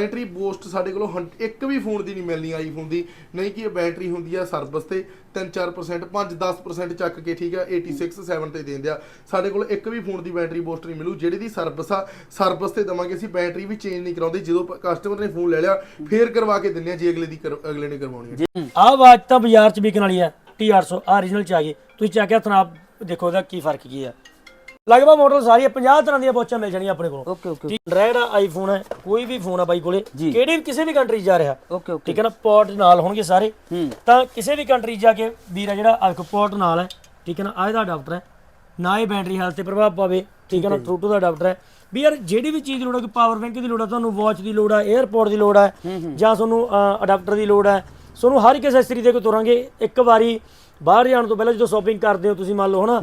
Battery boost ਸਾਡੇ ਕੋਲ ਇੱਕ ਵੀ ਫੋਨ ਦੀ ਨਹੀਂ ਮਿਲਣੀ ਆਈਫੋਨ ਦੀ। ਨਹੀਂ ਕਿ ਇਹ ਬੈਟਰੀ ਹੁੰਦੀ ਆ ਸਰਵਿਸ ਤੇ 3-4% 5-10% ਚੱਕ ਕੇ ਠੀਕ ਆ 86 7 ਤੇ ਦਿੰਦੇ ਆ। ਸਾਡੇ ਕੋਲ ਇੱਕ ਵੀ ਫੋਨ ਦੀ ਬੈਟਰੀ ਬੂਸਟ ਨਹੀਂ ਮਿਲੂ, ਜਿਹੜੀ ਦੀ ਸਰਵਿਸ ਆ, ਸਰਵਿਸ ਤੇ ਦਵਾਂਗੇ ਅਸੀਂ, ਬੈਟਰੀ ਵੀ ਚੇਂਜ ਨਹੀਂ ਕਰਾਉਂਦੇ। ਜਦੋਂ ਕਸਟਮਰ ਨੇ ਫੋਨ ਲੈ ਲਿਆ, ਫੇਰ ਕਰਵਾ ਕੇ ਦਿੰਦੇ ਆ, ਜੇ ਅਗਲੇ ਦੀ ਅਗਲੇ ਨੇ ਕਰਵਾਉਣੀ ਆ। ਆਹ ਆਵਾਜ਼ ਤਾਂ ਬਾਜ਼ਾਰ 'ਚ ਵਿਕਣ ਵਾਲੀ ਹੈ T800 ਆ origignal ਚ ਆ ਗਈ। ਤੁਸੀਂ ਚੱਕ ਕੇ ਦੇਖੋ ਇਹਦਾ ਕੀ ਫ਼ਰਕ ਕੀ ਹੈ ਲਗਭਗ ਮਾਡਲ ਸਾਰੀ 50 ਤਰ੍ਹਾਂ ਦੀਆਂ ਵਾਚਾਂ ਮਿਲ ਜਾਣੀਆਂ ਆਪਣੇ ਕੋਲ। ਓਕੇ ਓਕੇ ਐਂਡਰਾਇਡ ਆ ਆਈਫੋਨ ਹੈ ਕੋਈ ਵੀ ਫੋਨ ਆ ਬਾਈ ਕੋਲੇ। ਕਿਹੜੀ ਵੀ ਕਿਸੇ ਵੀ ਕੰਟਰੀ ਜਾ ਰਿਹਾ ਓਕੇ ਓਕੇ ਠੀਕ ਹੈ ਨਾ ਪੋਰਟ ਨਾਲ ਹੋਣਗੇ ਸਾਰੇ। ਤਾਂ ਕਿਸੇ ਵੀ ਕੰਟਰੀ ਜਾ ਕੇ ਵੀਰਾ ਜਿਹੜਾ ਆਖ ਪੋਰਟ ਨਾਲ ਹੈ ਠੀਕ ਹੈ ਨਾ ਆਹ ਇਹਦਾ ਅਡਾਪਟਰ ਹੈ। ਨਾ ਇਹ ਬੈਟਰੀ ਹੈਲਥ ਤੇ ਪ੍ਰਭਾਵ ਪਾਵੇ ਠੀਕ ਹੈ ਨਾ ਟਰੂਟੋ ਦਾ ਅਡਾਪਟਰ ਹੈ। ਵੀ ਯਾਰ ਜਿਹੜੀ ਵੀ ਚੀਜ਼ ਲੋੜ ਹੈ ਕੋਈ ਪਾਵਰ ਬੈਂਕ ਦੀ ਲੋੜ ਹੈ ਤੁਹਾਨੂੰ ਵਾਚ ਦੀ ਲੋੜ ਹੈ 에어ਪੋਰਟ ਦੀ ਲੋੜ ਹੈ ਜਾਂ ਤੁਹਾਨੂੰ ਅਡਾਪਟਰ ਦੀ ਲੋੜ ਹੈ। ਤੁਹਾਨੂੰ ਹਰ ਇੱਕ ਐਕਸੈਸਰੀ ਦੇ ਕੇ ਤੁਰਾਂਗੇ। ਇੱਕ ਵਾਰੀ ਬਾਹਰ ਜਾਣ ਤੋਂ ਪਹਿਲਾਂ ਜਦੋਂ ਸ਼ਾਪਿੰਗ ਕਰਦੇ ਹੋ ਤੁਸੀਂ ਮੰਨ ਲਓ ਹਨਾ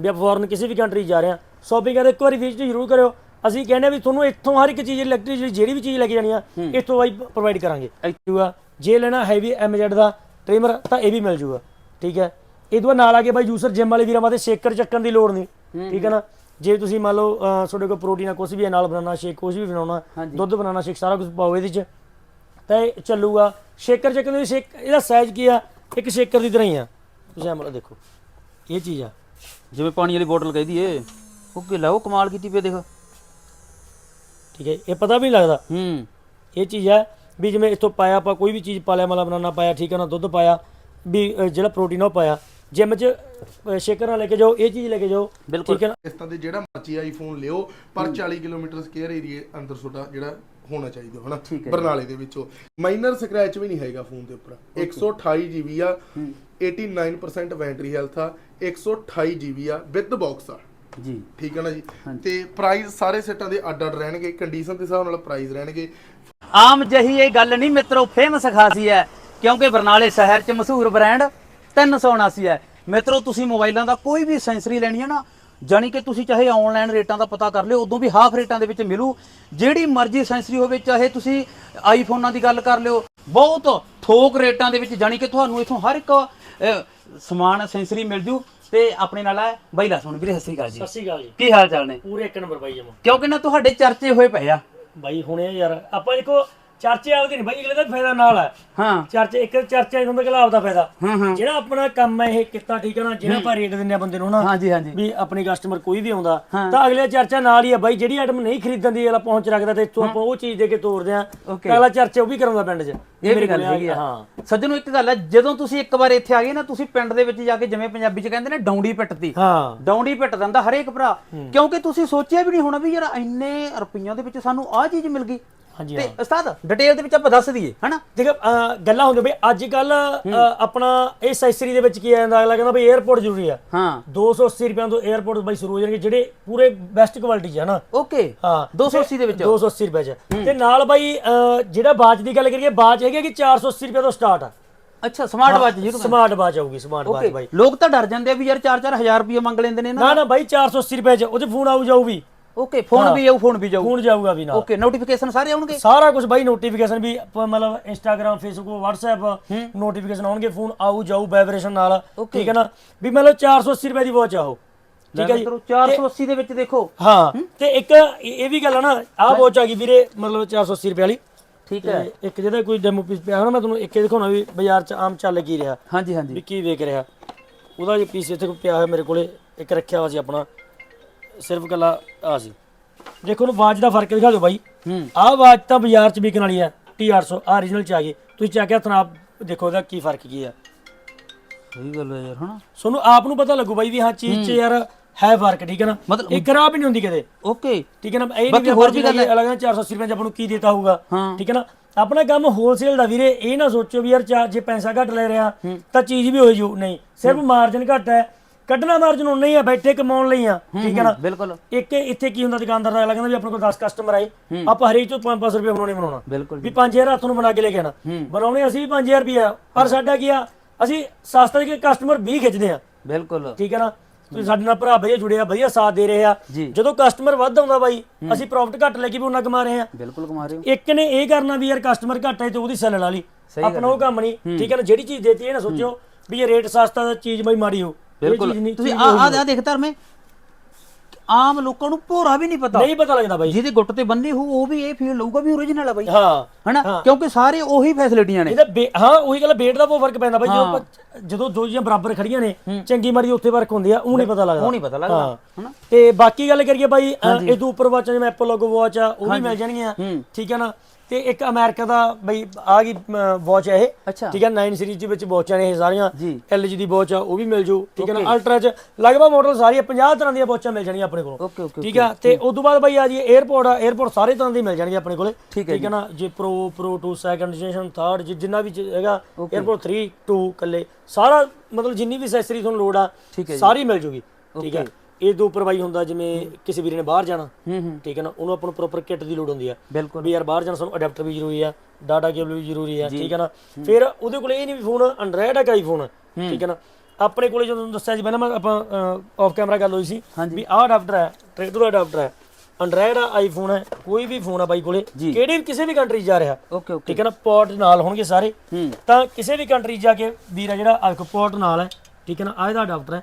ਵੀ ਆਪਾਂ ਫੋਰਨ ਕਿਸੇ ਵੀ ਕੰਟਰੀ ਜਾ ਰਹੇ ਹਾਂ ਸ਼ਾਪਿੰਗ ਕਰਦੇ ਇੱਕ ਵਾਰੀ ਵਿਜ਼ਿਟ ਜ਼ਰੂਰ ਕਰਿਓ। ਅਸੀਂ ਕਹਿੰਦੇ ਆ ਵੀ ਤੁਹਾਨੂੰ ਇੱਥੋਂ ਹਰ ਇੱਕ ਚੀਜ਼ ਇਲੈਕਟ੍ਰਿਕ ਜਿਹੜੀ ਵੀ ਚੀਜ਼ ਲੈ ਕੇ ਜਾਣੀ ਆ ਇੱਥੋਂ ਬਾਈ ਪ੍ਰੋਵਾਈਡ ਕਰਾਂਗੇ। ਜੂਗਾ ਜੇ ਲੈਣਾ ਹੈਵੀ ਐਮਜੈਡ ਦਾ ਟ੍ਰਿਮਰ ਤਾਂ ਇਹ ਵੀ ਮਿਲ ਜੂਗਾ। ਠੀਕ ਹੈ? ਇਹ ਤੋਂ ਬਾਅਦ ਨਾਲ ਆ ਕੇ ਬਾਈ ਜੂਸਰ ਜਿਮ ਵਾਲੇ ਵੀਰਾਂ ਵਾਸਤੇ ਸ਼ੇਕਰ ਚੱਕਣ ਦੀ ਲੋੜ ਨਹੀਂ। ਠੀਕ ਹੈ ਨਾ? ਜੇ ਤੁਸੀਂ ਮੰਨ ਲਓ ਤੁਹਾਡੇ ਕੋਲ ਪ੍ਰੋਟੀਨ ਆ ਕੁਝ ਵੀ ਨਾਲ ਬਣਾਉਣਾ ਸ਼ੇਕ ਕੁਝ ਵੀ ਬਣਾਉਣਾ ਦੁੱਧ ਬਣਾਉਣਾ ਸ਼ੇਕ ਸਾਰਾ ਕੁਝ ਪਾਓ ਇਹਦੇ ਚ ਤਾਂ ਇਹ ਚੱਲੂਗਾ। ਸ਼ੇਕਰ ਚੱਕਣ ਦੀ ਸ਼ੇਕ ਇਹਦਾ ਸਾਈਜ਼ ਕੀ ਆ? ਇੱਕ ਸ਼ੇਕਰ ਦੀ ਤਰ੍ਹਾਂ ਹੀ ਆ। ਤੁਸੀਂ ਐਂ ਮਤਲਬ ਦੇਖੋ। ਇਹ ਚੀਜ਼ ਆ। ਜਿਵੇਂ ਪਾਣੀ ਵਾਲੀ ਬੋਤਲ ਕਹਿ ਦਈਏ। ਓਕੇ ਲੈ ਉਹ ਕਮਾਲ ਕੀਤੀ ਪਈ ਦੇਖ। ਠੀਕ ਹੈ ਇਹ ਪਤਾ ਵੀ ਨਹੀਂ ਲੱਗਦਾ। ਹੂੰ। ਇਹ ਚੀਜ਼ ਹੈ ਵੀ ਜਿਵੇਂ ਇੱਥੋਂ ਪਾਇਆ ਆਪਾਂ ਕੋਈ ਵੀ ਚੀਜ਼ ਪਾ ਲਿਆ ਮਤਲਬ ਬਨਾਨਾ ਪਾਇਆ ਠੀਕ ਹੈ ਨਾ ਦੁੱਧ ਪਾਇਆ ਵੀ ਜਿਹੜਾ ਪ੍ਰੋਟੀਨ ਉਹ ਪਾਇਆ। ਜਿਮ 'ਚ ਸ਼ੇਕਰ ਨਾਲ ਲੈ ਕੇ ਜਾਓ ਇਹ ਚੀਜ਼ ਲੈ ਕੇ ਜਾਓ ਬਿਲਕੁਲ। ਠੀਕ ਹੈ ਨਾ। ਇਸ ਤਰ੍ਹਾਂ ਦੇ ਜਿਹੜਾ ਮਰਜ਼ੀ ਆਈਫੋਨ ਲਿਓ ਪਰ 40 ਕਿਲੋਮੀਟਰ ਸਕੁਅਰ ਏਰੀਆ ਅੰਦਰ ਤੁਹਾਡਾ ਜਿਹੜਾ ਹੋਣਾ ਚਾਹੀਦਾ ਹਨਾ? ਬਰਨਾਲੇ ਦੇ ਵਿੱਚੋਂ ਮਾਈਨਰ ਸਕ੍ਰੈਚ ਵੀ ਨਹੀਂ ਹੈਗਾ ਫੋਨ ਦੇ ਉੱਪਰ। 128 GB ਆ 89% ਬੈਟਰੀ ਹੈਲਥ ਆ 128 GB ਆ ਵਿਦ ਬਾਕਸ ਆ। ਜੀ। ਠੀਕ ਹੈ ਨਾ ਜੀ? ਤੇ ਪ੍ਰਾਈਸ ਸਾਰੇ ਸੈੱਟਾਂ ਦੇ ਅੱਡ ਅੱਡ ਰਹਿਣਗੇ ਕੰਡੀਸ਼ਨ ਦੇ ਹਿਸਾਬ ਨਾਲ ਪ੍ਰਾਈਸ ਰਹਿਣਗੇ। ਆਮ ਜਹੀ ਇਹ ਗੱਲ ਨਹੀਂ ਮਿੱਤਰੋ ਫੇਮਸ ਖਾਸੀ ਹੈ ਕਿਉਂਕਿ ਬਰਨਾਲੇ ਸ਼ਹਿਰ 'ਚ ਮਸ਼ਹੂਰ ਬ੍ਰਾਂਡ 379 ਹੈ। ਮਿੱਤਰੋ ਤੁਸੀਂ ਮੋਬਾਈਲਾਂ ਦਾ ਕੋਈ ਵੀ ਸੈਂਸਰੀ ਲੈਣੀ ਹੈ ਨਾ ਜਾਣੀ ਕਿ ਤੁਸੀਂ ਚਾਹੇ ਆਨਲਾਈਨ ਰੇਟਾਂ ਦਾ ਪਤਾ ਕਰ ਲਿਓ ਉਦੋਂ ਵੀ ਹਾਫ ਰੇਟਾਂ ਦੇ ਵਿੱਚ ਮਿਲੂ। ਜਿਹੜੀ ਮਰਜ਼ੀ ਸੈਂਸਰੀ ਹੋਵੇ ਚਾਹੇ ਤੁਸੀਂ ਆਈਫੋਨਾਂ ਦੀ ਗੱਲ ਕਰ ਲਿਓ ਬਹੁਤ ਥੋਕ ਰੇਟਾਂ ਦੇ ਵਿੱਚ ਜਾਣੀ ਕਿ ਤੁਹਾਨੂੰ ਇਥੋਂ ਹਰ ਇੱਕ ਸਮਾਨ ਸੈਂਸਰੀ ਮਿਲ ਜੂ। ਤੇ ਆਪਣੇ ਨਾਲ ਹੈ ਬਈਲਾ ਸੁਣ ਵੀਰੇ ਸਤਿ ਸ਼੍ਰੀ ਅਕਾਲ ਜੀ। ਸਤਿ ਸ਼੍ਰੀ ਅਕਾਲ ਜੀ। ਕੀ ਹਾਲ ਚਾਲ ਨੇ? ਪੂਰੇ ਇੱਕ ਨੰਬਰ ਬਾਈ ਜਮਾ ਕਿਉਂਕਿ ਨਾ ਤੁਹਾਡੇ ਚਰਚੇ ਹੋਏ ਪਏ ਆ। ਬਾਈ ਹੁਣੇ ਯਾਰ ਆਪਾਂ ਦੇਖੋ ਚਰਚੇ ਆਉਦੇ ਨਹੀਂ ਬਾਈ ਅਗਲੇ ਦਾ ਫਾਇਦਾ ਨਾਲ ਹੈ। ਹਾਂ। ਚਰਚੇ ਇੱਕ ਚਰਚਾ ਇਹ ਹੁੰਦਾ ਕਿ ਲਾਭ ਦਾ ਫਾਇਦਾ। ਹਾਂ ਹਾਂ। ਜਿਹੜਾ ਆਪਣਾ ਕੰਮ ਹੈ ਇਹ ਕੀਤਾ ਠੀਕ ਹੈ ਨਾ ਜਿਹੜਾ ਆਪਾਂ ਰੇਟ ਦਿੰਦੇ ਆ ਬੰਦੇ ਨੂੰ ਨਾ ਹਾਂਜੀ ਹਾਂਜੀ। ਵੀ ਆਪਣੀ ਕਸਟਮਰ ਕੋਈ ਵੀ ਆਉਂਦਾ ਤਾਂ ਅਗਲੇ ਚਰਚਾ ਨਾਲ ਹੀ ਆ ਬਾਈ ਜਿਹੜੀ ਆਈਟਮ ਨਹੀਂ ਖਰੀਦਣ ਦੀ ਅਗਲਾ ਪਹੁੰਚ ਰੱਖਦਾ ਤੇ ਇੱਥੋਂ ਆਪਾਂ ਉਹ ਚੀਜ਼ ਦੇ ਕੇ ਤੋਰਦੇ ਆ. ਅਗਲਾ ਚਰਚਾ ਉਹ ਵੀ ਕਰਾਉਂਦਾ ਪਿੰਡ 'ਚ ਇਹ ਵੀ ਗੱਲ ਹੈਗੀ ਆ। ਹਾਂ। ਸੱਜਣੋ ਇੱਕ ਗੱਲ ਹੈ ਜਦੋਂ ਤੁਸੀਂ ਇੱਕ ਵਾਰ ਇੱਥੇ ਆ ਗਏ ਨਾ ਤੁਸੀਂ ਪਿੰਡ ਦੇ ਵਿੱਚ ਜਾ ਕੇ ਜਿਵੇਂ ਪੰਜਾਬੀ ਚ ਕਹਿੰਦੇ ਨੇ ਡੌਂਡੀ ਪਿੱਟਦੀ ਹਾਂ। ਡੌਂਡੀ ਪਿੱਟ ਦਿੰਦਾ ਹਰੇਕ ਭਰਾ ਕਿਉਂਕਿ ਤੁਸੀਂ ਸੋਚਿਆ ਵੀ ਨਹੀਂ ਹੋਣਾ ਵੀ ਯਾਰ ਇੰਨੇ ਰੁਪਈਆਂ ਦੇ ਵਿੱਚ ਸਾਨੂੰ ਆਹ ਚੀਜ਼ ਮਿਲ ਗਈ। ਹਾਂਜੀ ਤੇ ਉਸਤਾਦ ਡਿਟੇਲ ਦੇ ਵਿੱਚ ਆਪਾਂ ਦੱਸ ਦਈਏ ਹਨਾ? ਦੇਖ ਅਹ, ਗੱਲਾਂ ਹੁੰਦੀਆਂ ਬਈ ਅੱਜ ਕੱਲ ਆਪਣਾ ਇਹ ਸੈਸਰੀ ਦੇ ਵਿੱਚ ਕੀ ਆ ਜਾਂਦਾ ਅਗਲਾ ਕਹਿੰਦਾ ਬਈ 에어ਪੋਰਟ ਜ਼ਰੂਰੀ ਆ। ਹਾਂ। 280 ਰੁਪਏ ਤੋਂ 에어ਪੋਰਟ ਬਈ ਸ਼ੁਰੂ ਹੋ ਜਾਣਗੇ ਜਿਹੜੇ ਪੂਰੇ ਬੈਸਟ ਕੁਆਲਿਟੀ ਚ ਆ ਓਕੇ। ਹਾਂ। 280 ਦੇ ਵਿੱਚ। 280 ਰੁਪਏ ਚ। ਤੇ ਨਾਲ ਬਾਈ ਜਿਹੜਾ ਬਾਜ ਦੀ ਗੱਲ ਕਰੀਏ ਬਾਜ ਹੈਗੀ ਕਿ 480 ਰੁਪਏ ਤੋਂ ਸਟਾਰਟ ਆ। ਅੱਛਾ ਸਮਾਰਟ ਵਾਚ ਜਿਹਨੂੰ ਸਮਾਰਟ ਬਾਜ ਆਊਗੀ ਸਮਾਰਟ ਬਾਜ ਬਾਈ ਓਕੇ। ਲੋਕ ਤਾਂ ਡਰ ਜਾਂਦੇ ਆ ਵੀ ਯਾਰ 4-4000 ਰੁਪਏ ਮੰਗ ਲੈਂਦੇ ਨੇ ਨਾ। ਨਾ ਨਾ ਬਾਈ 480 ਰੁਪਏ ਚ ਉਹਦੇ ਫੋਨ ਆਊ ਜਾਊ ਵੀ। ਓਕੇ ਫੋਨ ਵੀ ਆਊ ਫੋਨ ਵੀ ਜਾਊ। ਫੋਨ ਜਾਊਗਾ ਵੀ ਨਾਲ। ਓਕੇ ਨੋਟੀਫਿਕੇਸ਼ਨ ਸਾਰੇ ਆਉਣਗੇ? ਸਾਰਾ ਕੁਝ ਬਾਈ ਨੋਟੀਫਿਕੇਸ਼ਨ ਵੀ ਆਪਾਂ ਮਤਲਬ ਇੰਸਟਾਗ੍ਰam ਫੇਸਬੁੱਕ WhatsApp ਨੋਟੀਫਿਕੇਸ਼ਨ ਆਉਣਗੇ ਫੋਨ ਆਊ ਜਾਊ ਵਾਈਬ੍ਰੇਸ਼ਨ ਨਾਲ। ਠੀਕ ਹੈ ਨਾ? ਵੀ ਮਤਲਬ 480 ਰੁਪਏ ਦੀ ਵਾਚ ਆਓ ਠੀਕ ਹੈ ਜੀ। ਮਿੱਤਰੋ 480 ਦੇ ਵਿੱਚ ਦੇਖੋ। ਹਾਂ ਤੇ ਇੱਕ ਇਹ ਇਹ ਵੀ ਗੱਲ ਆ ਨਾ ਆਹ ਵਾਚ ਆ ਗਈ ਵੀਰੇ ਮਤਲਬ 480 ਰੁਪਏ ਵਾਲੀ। ਠੀਕ ਹੈ। ਤੇ ਇੱਕ ਜਿਹਦਾ ਕੋਈ ਡੈਮੋ ਪੀਸ ਪਿਆ ਹੋਣਾ ਮੈਂ ਤੁਹਾਨੂੰ ਇੱਕ ਇਹ ਦਿਖਾਉਣਾ ਵੀ ਬਾਜ਼ਾਰ 'ਚ ਆਮ ਚੱਲ ਕੀ ਰਿਹਾ। ਹਾਂਜੀ ਹਾਂਜੀ। ਵੀ ਕੀ ਵੇਚ ਰਿਹਾ। ਉਹਦਾ ਜੇ ਪੀਸ ਇੱਥੇ ਕੋਈ ਪਿਆ ਹੋਇਆ ਮੇਰੇ ਕੋਲੇ ਇੱਕ ਰੱਖਿਆ ਹੋਇਆ ਸੀ ਆਪਣਾ। ਸਿਰਫ ਕੱਲਾ ਆ ਸੀ। ਦੇਖੋ ਨੂੰ ਆਵਾਜ਼ ਦਾ ਫ਼ਰਕ ਦਿਖਾ ਦਿਓ ਬਾਈ। ਹੂੰ। ਆਹ ਆਵਾਜ਼ ਤਾਂ ਬਾਜ਼ਾਰ 'ਚ ਵਿਕਣ ਵਾਲੀ ਆ T800 ਆ origignal ਚ ਆ ਗਈ। ਤੁਸੀਂ ਚੱਕ ਕੇ ਹੱਥ ਨਾਲ ਦੇਖੋ ਇਹਦਾ ਕੀ ਫ਼ਰਕ ਕੀ ਆ। ਸਹੀ ਗੱਲ ਹੈ ਯਾਰ ਹਨਾ? ਤੁਹਾਨੂੰ ਆਪ ਨੂੰ ਪਤਾ ਲੱਗੂ ਬਾਈ ਵੀ ਹਾਂ ਚੀਜ਼ 'ਚ ਯਾਰ ਹੈ ਫ਼ਰਕ ਠੀਕ ਹੈ ਨਾ? ਮਤਲਬ- ਇਹ ਖਰਾਬ ਹੀ ਨਹੀਂ ਹੁੰਦੀ ਕਦੇ ਓਕੇ। ਠੀਕ ਹੈ ਨਾ ਇਹ ਬਾਕੀ ਵੀ ਹੋਰ ਵੀ ਗੱਲ ਹੈ। ਅਲੱਗ ਨਾਲ 480 ਰੁਪਏ ਚ ਆਪਾਂ ਨੂੰ ਕੀ ਦਿੱਤਾ ਹੋਊਗਾ। ਹਾਂ। ਠੀਕ ਹੈ ਨਾ? ਆਪਣਾ ਕੰਮ ਹੋਲਸੇਲ ਦਾ ਵੀਰੇ ਇਹ ਨਾ ਸੋਚੋ ਵੀ ਯਾਰ ਜੇ ਪੈਸਾ ਘੱਟ ਲੈ ਰਿਹਾ ਤਾਂ ਚੀਜ਼ ਵੀ ਹੋਈ ਜੂ। ਨਹੀਂ ਸਿਰਫ ਮਾਰਜਨ ਘੱਟ ਹੈ। ਕੱਢਣਾ ਮਾਰਜਨ ਉਨਾ ਹੀ ਆ ਬੈਠੇ ਕਮਾਉਣ ਲਈ ਆ ਠੀਕ ਹੈ ਨਾ? ਬਿਲਕੁਲ। ਇੱਕ ਇੱਥੇ ਕੀ ਹੁੰਦਾ ਦੁਕਾਨਦਾਰ ਦਾ ਅਗਲਾ ਕਹਿੰਦਾ ਵੀ ਆਪਣੇ ਕੋਲ 10 ਕਸਟਮਰ ਆਏ ਆਪਾਂ ਹਰੇਕ ਤੋਂ 5-5 ਰੁਪਏ ਬਣਾਉਣੇ ਬਣਾਉਣਾ। ਬਿਲਕੁਲ ਵੀ 5000 ਹੱਥ ਨੂੰ ਬਣਾ ਕੇ ਲੈ ਕੇ ਆਣਾ ਬਣਾਉਣੇ ਅਸੀਂ ਵੀ 5000 ਰੁਪਏ ਪਰ ਸਾਡਾ ਕੀ ਆ ਅਸੀਂ ਸਸਤਾ ਦੇ ਕੇ ਕਸਟਮਰ 20 ਖਿੱਚਦੇ ਆ। ਬਿਲਕੁਲ। ਠੀਕ ਹੈ ਨਾ? ਤੁਸੀਂ ਸਾਡੇ ਨਾਲ ਭਰਾ ਵਧੀਆ ਜੁੜੇ ਆ ਵਧੀਆ ਸਾਥ ਦੇ ਰਹੇ ਆ। ਜਦੋਂ ਕਸਟਮਰ ਵੱਧ ਆਉਂਦਾ ਬਾਈ ਅਸੀਂ ਪ੍ਰੋਫਿਟ ਘੱਟ ਲੈ ਕੇ ਵੀ ਉਹਨਾਂ ਕਮਾ ਰਹੇ ਆ। ਬਿਲਕੁਲ ਕਮਾ ਰਹੇ ਹੋ। ਇੱਕ ਨੇ ਇਹ ਕਰਨਾ ਵੀ ਯਾਰ ਕਸਟਮਰ ਘੱਟ ਹੈ ਤੇ ਉਹਦੀ ਸੈਲ ਲਾ ਲਈ ਆਪਣਾ ਉਹ ਕੰਮ ਨਹੀਂ। ਠੀਕ ਹੈ ਨਾ? ਜਿਹੜੀ ਚੀਜ਼ ਦੇਤੀ ਇਹ ਨਾ ਸੋਚੋ ਵੀ ਇਹ ਰੇਟ ਸਸਤਾ ਤਾਂ ਚੀਜ਼ ਬਾਈ ਮਾੜੀ ਹੋ। ਬਿਲਕੁਲ। ਨਹੀਂ ਤੁਸੀਂ ਆ ਆ ਆ ਦੇਖ ਧਰਮੇ ਆਮ ਲੋਕਾਂ ਨੂੰ ਭੋਰਾ ਵੀ ਨਹੀਂ ਪਤਾ। ਨਹੀਂ ਪਤਾ ਲੱਗਦਾ ਬਾਈ। ਜਿਹਦੇ ਗੁੱਟ ਤੇ ਬੰਨੇ ਹੋ ਉਹ ਵੀ ਇਹ ਫੀਲ ਲਊਗਾ ਵੀ ਓਰੀਜਨਲ ਆ ਬਾਈ। ਹਾਂ ਹਨਾ? ਕਿਉਂਕਿ ਸਾਰੇ ਉਹੀ ਫੈਸਿਲਿਟੀਆਂ ਨੇ। ਇਹਦਾ ਬੇ- ਹਾਂ ਉਹੀ ਗੱਲ ਬੇਟ ਦਾ ਬਹੁਤ ਫ਼ਰਕ ਪੈਂਦਾ ਬਾਈ। ਜਦੋਂ ਆਪਾਂ- ਜਦੋਂ ਦੋ ਚੀਜ਼ਾਂ ਬਰਾਬਰ ਖੜੀਆਂ ਨੇ ਚੰਗੀ ਮਾੜੀ ਉੱਥੇ ਫ਼ਰਕ ਹੁੰਦੀ ਆ ਉਹ ਨਹੀਂ ਪਤਾ ਲੱਗਦਾ। ਉਹ ਨਹੀਂ ਪਤਾ ਲੱਗਦਾ ਹਾਂ। ਹਨਾ? ਤੇ ਬਾਕੀ ਗੱਲ ਕਰੀਏ ਬਾਈ ਅ, ਇਹ ਤੋਂ ਉੱਪਰ ਵਾਚਾਂ ਜਿਵੇਂ ਐਪਲ ਲੋਗੋ ਵਾਚ ਆ ਉਹ ਵੀ ਮਿਲ ਜਾਣਗੀਆਂ। ਠੀਕ ਹੈ ਨਾ? ਤੇ ਇੱਕ ਅਮਰੀਕਾ ਦਾ ਬਈ ਆ ਗਈ ਵਾਚ ਹੈ ਇਹ। ਠੀਕ ਹੈ 9 ਸੀਰੀਜ਼ ਦੇ ਵਿੱਚ ਵਾਚਾਂ ਨੇ ਇਹ ਸਾਰੀਆਂ। L G. ਦੀ ਵਾਚ ਆ ਉਹ ਵੀ ਮਿਲ ਜੂ। ਠੀਕ ਹੈ ਨਾ ਅਲਟਰਾ ਚ ਲਗਭਗ ਮਾਡਲ ਸਾਰੀਆਂ 50 ਤਰ੍ਹਾਂ ਦੀਆਂ ਵਾਚਾਂ ਮਿਲ ਜਾਣੀਆਂ ਆਪਣੇ ਕੋਲ। ਠੀਕ ਹੈ ਤੇ ਉਸ ਤੋਂ ਬਾਅਦ ਬਈ ਆ ਜੀ 에어ਪੋਰਟ ਆ 에어ਪੋਰਟ ਸਾਰੇ ਤਰ੍ਹਾਂ ਦੀ ਮਿਲ ਜਾਣਗੇ ਆਪਣੇ ਕੋਲ। ਠੀਕ ਹੈ ਨਾ ਜੇ pro pro 2 second generation 3rd ਜਿੰਨਾ ਵੀ ਹੈਗਾ Okay. 에어ਪੋਰਟ 3 2 ਕੱਲੇ ਸਾਰਾ ਮਤਲਬ ਜਿੰਨੀ ਵੀ ਅਸੈਸਰੀ ਤੁਹਾਨੂੰ ਲੋੜ ਆ ਸਾਰੀ ਮਿਲ ਜੂਗੀ। ਠੀਕ ਹੈ ਇਹ ਤੋਂ ਉੱਪਰ ਬਾਈ ਹੁੰਦਾ ਜਿਵੇਂ ਕਿਸੇ ਵੀਰੇ ਨੇ ਬਾਹਰ ਜਾਣਾ ਠੀਕ ਹੈ ਨਾ ਉਹਨੂੰ ਆਪਾਂ ਨੂੰ ਪ੍ਰੋਪਰ ਕਿੱਟ ਦੀ ਲੋੜ ਹੁੰਦੀ ਆ। ਬਿਲਕੁਲ। ਵੀ ਯਾਰ ਬਾਹਰ ਜਾਣਾ ਸਾਨੂੰ ਅਡਾਪਟਰ ਵੀ ਜ਼ਰੂਰੀ ਆ ਡਾਟਾ ਕੇਬਲ ਵੀ ਜ਼ਰੂਰੀ ਆ ਠੀਕ ਹੈ ਨਾ। ਫਿਰ ਉਹਦੇ ਕੋਲੇ ਇਹ ਨਹੀਂ ਵੀ ਫੋਨ ਐਂਡਰਾਇਡ ਹੈ। ਫੋਨ ਠੀਕ ਹੈ ਨਾ। ਆਪਣੇ ਕੋਲੇ ਜਦੋਂ ਤੁਹਾਨੂੰ ਦੱਸਿਆ ਸੀ ਪਹਿਲਾਂ ਮੈਂ ਆਪਾਂ ਆਫ ਕੈਮਰਾ ਗੱਲ ਹੋਈ ਸੀ ਵੀ ਆਹ ਅਡਾਪਟਰ ਹੈ ਟ੍ਰੇਡਰ ਅਡਾਪਟਰ ਹੈ। ਐਂਡਰਾਇਡ ਆ ਆਈਫੋਨ ਹੈ ਕੋਈ ਵੀ ਫੋਨ ਆ ਬਾਈ ਕੋਲੇ ਕਿਹੜੇ ਵੀ ਕਿਸੇ ਵੀ ਕੰਟਰੀ ਜਾ ਰਿਹਾ ਓਕੇ ਓਕੇ। ਠੀਕ ਹੈ ਨਾ ਪੋਰਟ ਨਾਲ ਹੋਣਗੇ ਸਾਰੇ। ਤਾਂ ਕਿਸੇ ਵੀ ਕੰਟਰੀ ਜਾ ਕੇ ਵੀਰ ਆ ਜਿਹੜਾ ਆਹ ਪੋਰਟ ਨਾਲ ਹੈ ਠੀਕ ਹੈ ਨਾ ਆਹ ਇਹਦਾ ਅਡਾਪਟਰ ਹੈ।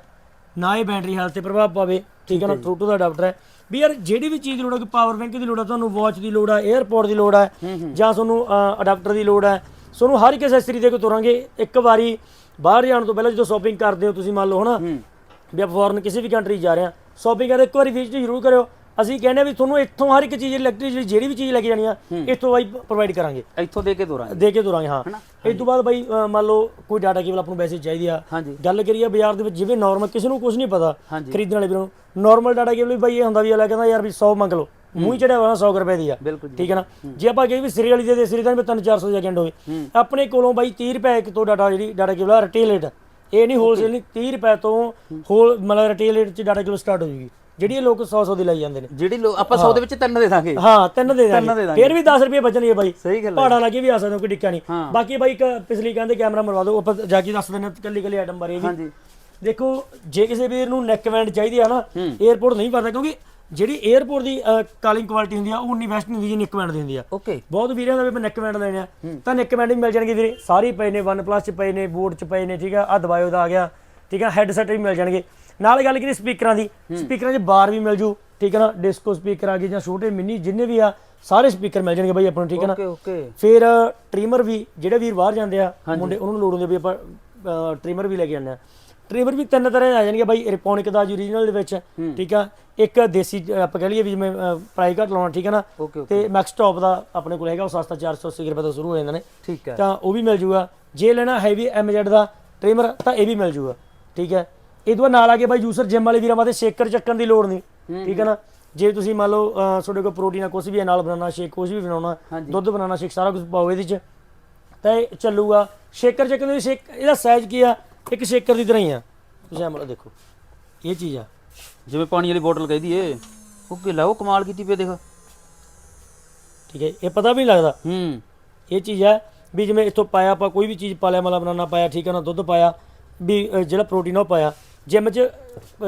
ਨਾ ਇਹ ਬੈਟਰੀ ਹੈਲਥ ਤੇ ਪ੍ਰਭਾਵ ਪਾਵੇ ਠੀਕ ਹੈ ਨਾ? ਟਰੂ ਦਾ ਅਡਾਪਟਰ ਹੈ ਵੀ ਯਾਰ ਜਿਹੜੀ ਵੀ ਚੀਜ਼ ਲੋੜ ਹੈ ਕਿ ਪਾਵਰ ਬੈਂਕ ਦੀ ਲੋੜ ਹੈ ਤੁਹਾਨੂੰ ਵਾਚ ਦੀ ਲੋੜ ਹੈ 에어ਪੋਰਟ ਦੀ ਲੋੜ ਹੈ ਜਾਂ ਤੁਹਾਨੂੰ ਅਡਾਪਟਰ ਦੀ ਲੋੜ ਹੈ ਤੁਹਾਨੂੰ ਹਰ ਇੱਕ ਐਕਸੈਸਰੀ ਦੇ ਕੇ ਤੁਰਾਂਗੇ। ਇੱਕ ਵਾਰੀ ਬਾਹਰ ਜਾਣ ਤੋਂ ਪਹਿਲਾਂ ਜਦੋਂ ਸ਼ਾਪਿੰਗ ਕਰਦੇ ਹੋ ਤੁਸੀਂ ਮੰਨ ਲਓ ਹਨਾ ਵੀ ਆਪਾਂ ਫੋਰਨ ਕਿਸੇ ਵੀ ਕੰਟਰੀ ਜਾ ਰਹੇ ਹਾਂ ਸ਼ਾਪਿੰਗ ਕਰਦੇ ਇੱਕ ਵਾਰੀ ਵਿਜ਼ਿਟ ਜ਼ਰੂਰ ਕਰਿਓ। ਅਸੀਂ ਕਹਿੰਦੇ ਵੀ ਤੁਹਾਨੂੰ ਇੱਥੋਂ ਹਰ ਇੱਕ ਚੀਜ਼ ਇਲੈਕਟ੍ਰਿਕ ਜਿਹੜੀ ਵੀ ਚੀਜ਼ ਲੈ ਕੇ ਜਾਣੀ ਆ ਇੱਥੋਂ ਬਾਈ ਪ੍ਰੋਵਾਈਡ ਕਰਾਂਗੇ। ਇੱਥੋਂ ਦੇ ਕੇ ਦੋਰਾਂਗੇ ਦੇ ਕੇ ਤੁਰਾਂਗੇ ਹਾਂ। ਇਸ ਤੋਂ ਬਾਅਦ ਬਾਈ ਮੰਨ ਲਓ ਕੋਈ ਡਾਟਾ ਕੇਬਲ ਆਪਾਂ ਨੂੰ ਵੈਸੇ ਚਾਹੀਦੀ ਆ। ਗੱਲ ਕਰੀਏ ਬਾਜ਼ਾਰ ਦੇ ਵਿੱਚ ਜਿਵੇਂ ਨਾਰਮਲ ਕਿਸੇ ਨੂੰ ਕੁਝ ਨਹੀਂ ਪਤਾ। ਖਰੀਦਣ ਵਾਲੇ ਵੀਰਾਂ ਨਾਰਮਲ ਡਾਟਾ ਕੇਬਲ ਵੀ ਬਾਈ ਇਹ ਹੁੰਦਾ ਵੀ ਅਗਲਾ ਕਹਿੰਦਾ ਯਾਰ ਵੀ 100 ਮੰਗ ਲਓ। ਮੂੰਹ ਚੜਿਆ ਹੋਇਆ 100 ਰੁਪਏ ਦੀ ਆ। ਠੀਕ ਹੈ ਨਾ? ਜੇ ਆਪਾਂ ਕਹੀਏ ਵੀ ਸਿਰੇ ਵਾਲੀ ਦੇ ਦੇ ਸਿਰੇ ਦਾ ਵੀ 3-400 ਸੈਕਿੰਡ ਹੋਵੇ। ਆਪਣੇ ਕੋਲੋਂ ਬਾਈ 30 ਰੁਪਏ ਇੱਕ ਤੋਂ ਡਾਟਾ ਜਿਹੜੀ ਡਾਟਾ ਕੇਬਲ ਆ ਰਿਟੇਲ ਰੇਟ ਇਹ ਨਹੀਂ ਹੋਲਸੇਲ ਨਹੀਂ 30 ਰੁਪਏ ਤੋਂ ਹੋਲ ਮਤਲਬ ਰਿਟੇਲ ਰੇਟ 'ਚ ਡਾਟਾ ਕੇਬਲ ਸਟਾਰਟ ਹੋ ਜੂਗੀ। ਜਿਹੜੀ ਲੋਕ 100 100 ਦੀ ਲਈ ਜਾਂਦੇ ਨੇ। ਜਿਹੜੀ ਲੋ ਆਪਾਂ 100 ਦੇ ਵਿੱਚ ਤਿੰਨ ਦੇ ਦਾਂਗੇ। ਹਾਂ ਤਿੰਨ ਦੇ ਦਾਂਗੇ। ਫਿਰ ਵੀ 10 ਰੁਪਏ ਬਚਣਗੇ ਬਾਈ। ਸਹੀ ਗੱਲ ਪਹਾੜਾ ਲੱਗੇ ਵੀ ਆ ਸਕਦੇ ਕੋਈ ਡਿੱਕਾ ਨਹੀਂ। ਬਾਕੀ ਬਾਈ ਇੱਕ ਪਿਛਲੀ ਕਹਿੰਦੇ ਕੈਮਰਾ ਮਰਵਾ ਦਿਓ ਆਪਾਂ ਜਾ ਕੇ ਦੱਸ ਦਿੰਦੇ ਕੱਲੀ ਕੱਲੀ ਆਈਟਮ ਬਾਰੇ ਵੀ। ਹਾਂਜੀ। ਦੇਖੋ ਜੇ ਕਿਸੇ ਵੀਰ ਨੂੰ ਨੈਕ ਬੈਂਡ ਚਾਹੀਦੀ ਆ ਨਾ 에어ਪੋਰਟ ਨਹੀਂ ਪਤਾ ਕਿਉਂਕਿ ਜਿਹੜੀ 에어ਪੋਰਟ ਦੀ ਕਾਲਿੰਗ ਕੁਆਲਿਟੀ ਹੁੰਦੀ ਆ ਉਹ ਉਨੀ ਬੈਸਟ ਨਹੀਂ ਹੁੰਦੀ ਜਿੰਨੀ ਨੈਕ ਬੈਂਡ ਦੀ ਹੁੰਦੀ ਆ। ਓਕੇ ਬਹੁਤ ਵੀਰਾਂ ਦਾ ਵੀ ਨੈਕ ਬੈਂਡ ਲੈਣੇ ਤਾਂ ਨੈਕ ਬੈਂਡ ਵੀ ਮਿਲ ਜਾਣਗੇ ਵੀਰੇ। ਸਾਰੇ ਪਏ ਨੇ 1 ਚ ਪਏ ਨੇ ਬੋਰਡ ਚ ਪਏ ਨੇ ਠੀਕ ਆ ਆ ਦਬਾਇਓ ਦਾ ਆ ਗਿਆ ਠੀਕ ਆ ਹੈਡਸੈਟ ਵੀ ਮਿਲ ਜਾਣਗੇ। ਨਾਲ ਗੱਲ ਕਰੀ ਸਪੀਕਰਾਂ ਦੀ। ਸਪੀਕਰਾਂ 'ਚ ਬਾਰ ਵੀ ਮਿਲ ਜੂ ਠੀਕ ਹੈ ਨਾ? ਡਿਸਕੋ ਸਪੀਕਰ ਆ ਗਏ ਜਾਂ ਛੋਟੇ ਮਿੰਨੀ ਜਿੰਨੇ ਵੀ ਆ ਸਾਰੇ ਸਪੀਕਰ ਮਿਲ ਜਾਣਗੇ ਬਾਈ ਆਪਾਂ ਨੂੰ ਠੀਕ ਹੈ ਨਾ? Okay okay. ਫਿਰ ਟ੍ਰਿਮਰ ਵੀ ਜਿਹੜੇ ਵੀਰ ਬਾਹਰ ਜਾਂਦੇ ਆ ਮੁੰਡੇ ਉਹਨਾਂ ਨੂੰ ਲੋੜ ਹੁੰਦੀ ਵੀ ਆਪਾਂ ਟ੍ਰਿਮਰ ਵੀ ਲੈ ਕੇ ਆਉਂਦੇ ਆ। ਟ੍ਰਿਮਰ ਵੀ ਤਿੰਨ ਤਰ੍ਹਾਂ ਦੇ ਆ ਜਾਣਗੇ ਬਾਈ ਰਿਪੋਨਿਕ ਦਾ ਓਰੀਜਨਲ ਦੇ ਵਿੱਚ ਠੀਕ ਆ? ਇੱਕ ਦੇਸੀ ਆਪਾਂ ਕਹ ਲਈਏ ਵੀ ਜਿਵੇਂ ਪ੍ਰਾਈਸ ਘੱਟ ਲਾਉਣਾ ਠੀਕ ਹੈ ਨਾ? ਤੇ ਮੈਕਸ ਟੌਪ ਦਾ ਆਪਣੇ ਕੋਲ ਹੈਗਾ ਉਹ ਸਸਤਾ 480 ਰੁਪਏ ਤੋਂ ਸ਼ੁਰੂ ਹੋ ਜਾਂਦੇ ਨੇ। ਠੀਕ ਹੈ। ਤਾਂ ਉਹ ਵੀ ਮਿਲ ਜੂਗਾ। ਜੇ ਲੈਣਾ ਹੈਵੀ ਐਮਜੈਡ ਦਾ ਟ੍ਰਿਮਰ ਤਾਂ ਇਹ ਵੀ ਮਿਲ ਜੂਗਾ ਠੀਕ ਹੈ? ਇਹ ਬਾਅਦ ਨਾਲ ਆ ਕੇ ਬਾਈ ਜੂਸਰ ਜਿਮ ਵਾਲੇ ਵੀਰਾਂ ਵਾਸਤੇ ਸ਼ੇਕਰ ਚੱਕਣ ਦੀ ਲੋੜ ਨਹੀਂ। ਠੀਕ ਹੈ ਨਾ? ਜੇ ਤੁਸੀਂ ਮੰਨ ਲਓ ਤੁਹਾਡੇ ਕੋਲ ਪ੍ਰੋਟੀਨ ਆ ਕੁਝ ਵੀ ਹੈ ਨਾਲ ਬਣਾਉਣਾ ਸ਼ੇਕ ਕੁਝ ਵੀ ਬਣਾਉਣਾ। ਦੁੱਧ ਬਣਾਉਣਾ ਸ਼ੇਕ ਸਾਰਾ ਕੁਝ ਪਾਓ ਇਹਦੇ ਚ ਤਾਂ ਇਹ ਚੱਲੂਗਾ। ਸ਼ੇਕਰ ਚੱਕਣ ਦੀ ਸ਼ੇਕ ਇਹਦਾ ਸਾਈਜ਼ ਕੀ ਆ? ਇੱਕ ਸ਼ੇਕਰ ਦੀ ਤਰ੍ਹਾਂ ਹੀ ਆ। ਤੁਸੀਂ ਐਂ ਦੇਖੋ ਇਹ ਚੀਜ਼ ਆ। ਜਿਵੇਂ ਪਾਣੀ ਵਾਲੀ ਬੋਤਲ ਕਹਿਦੀ ਏ ਓਕੇ ਲਾਓ ਕਮਾਲ ਕੀਤੀ ਪਈ ਦੇਖ। ਠੀਕ ਹੈ ਇਹ ਪਤਾ ਵੀ ਨਹੀਂ ਲੱਗਦਾ। ਹੂੰ। ਇਹ ਚੀਜ਼ ਹੈ ਵੀ ਜਿਵੇਂ ਇੱਥੋਂ ਪਾਇਆ ਆਪਾਂ ਕੋਈ ਵੀ ਚੀਜ਼ ਪਾ ਲਿਆ ਮਤਲਬ ਬਨਾਨਾ ਪਾਇਆ ਠੀਕ ਹੈ ਨਾ ਦੁੱਧ ਪਾਇਆ ਵੀ ਜਿਹੜਾ ਪ੍ਰੋਟੀਨ ਉਹ ਪਾਇਆ। ਜਿਮ 'ਚ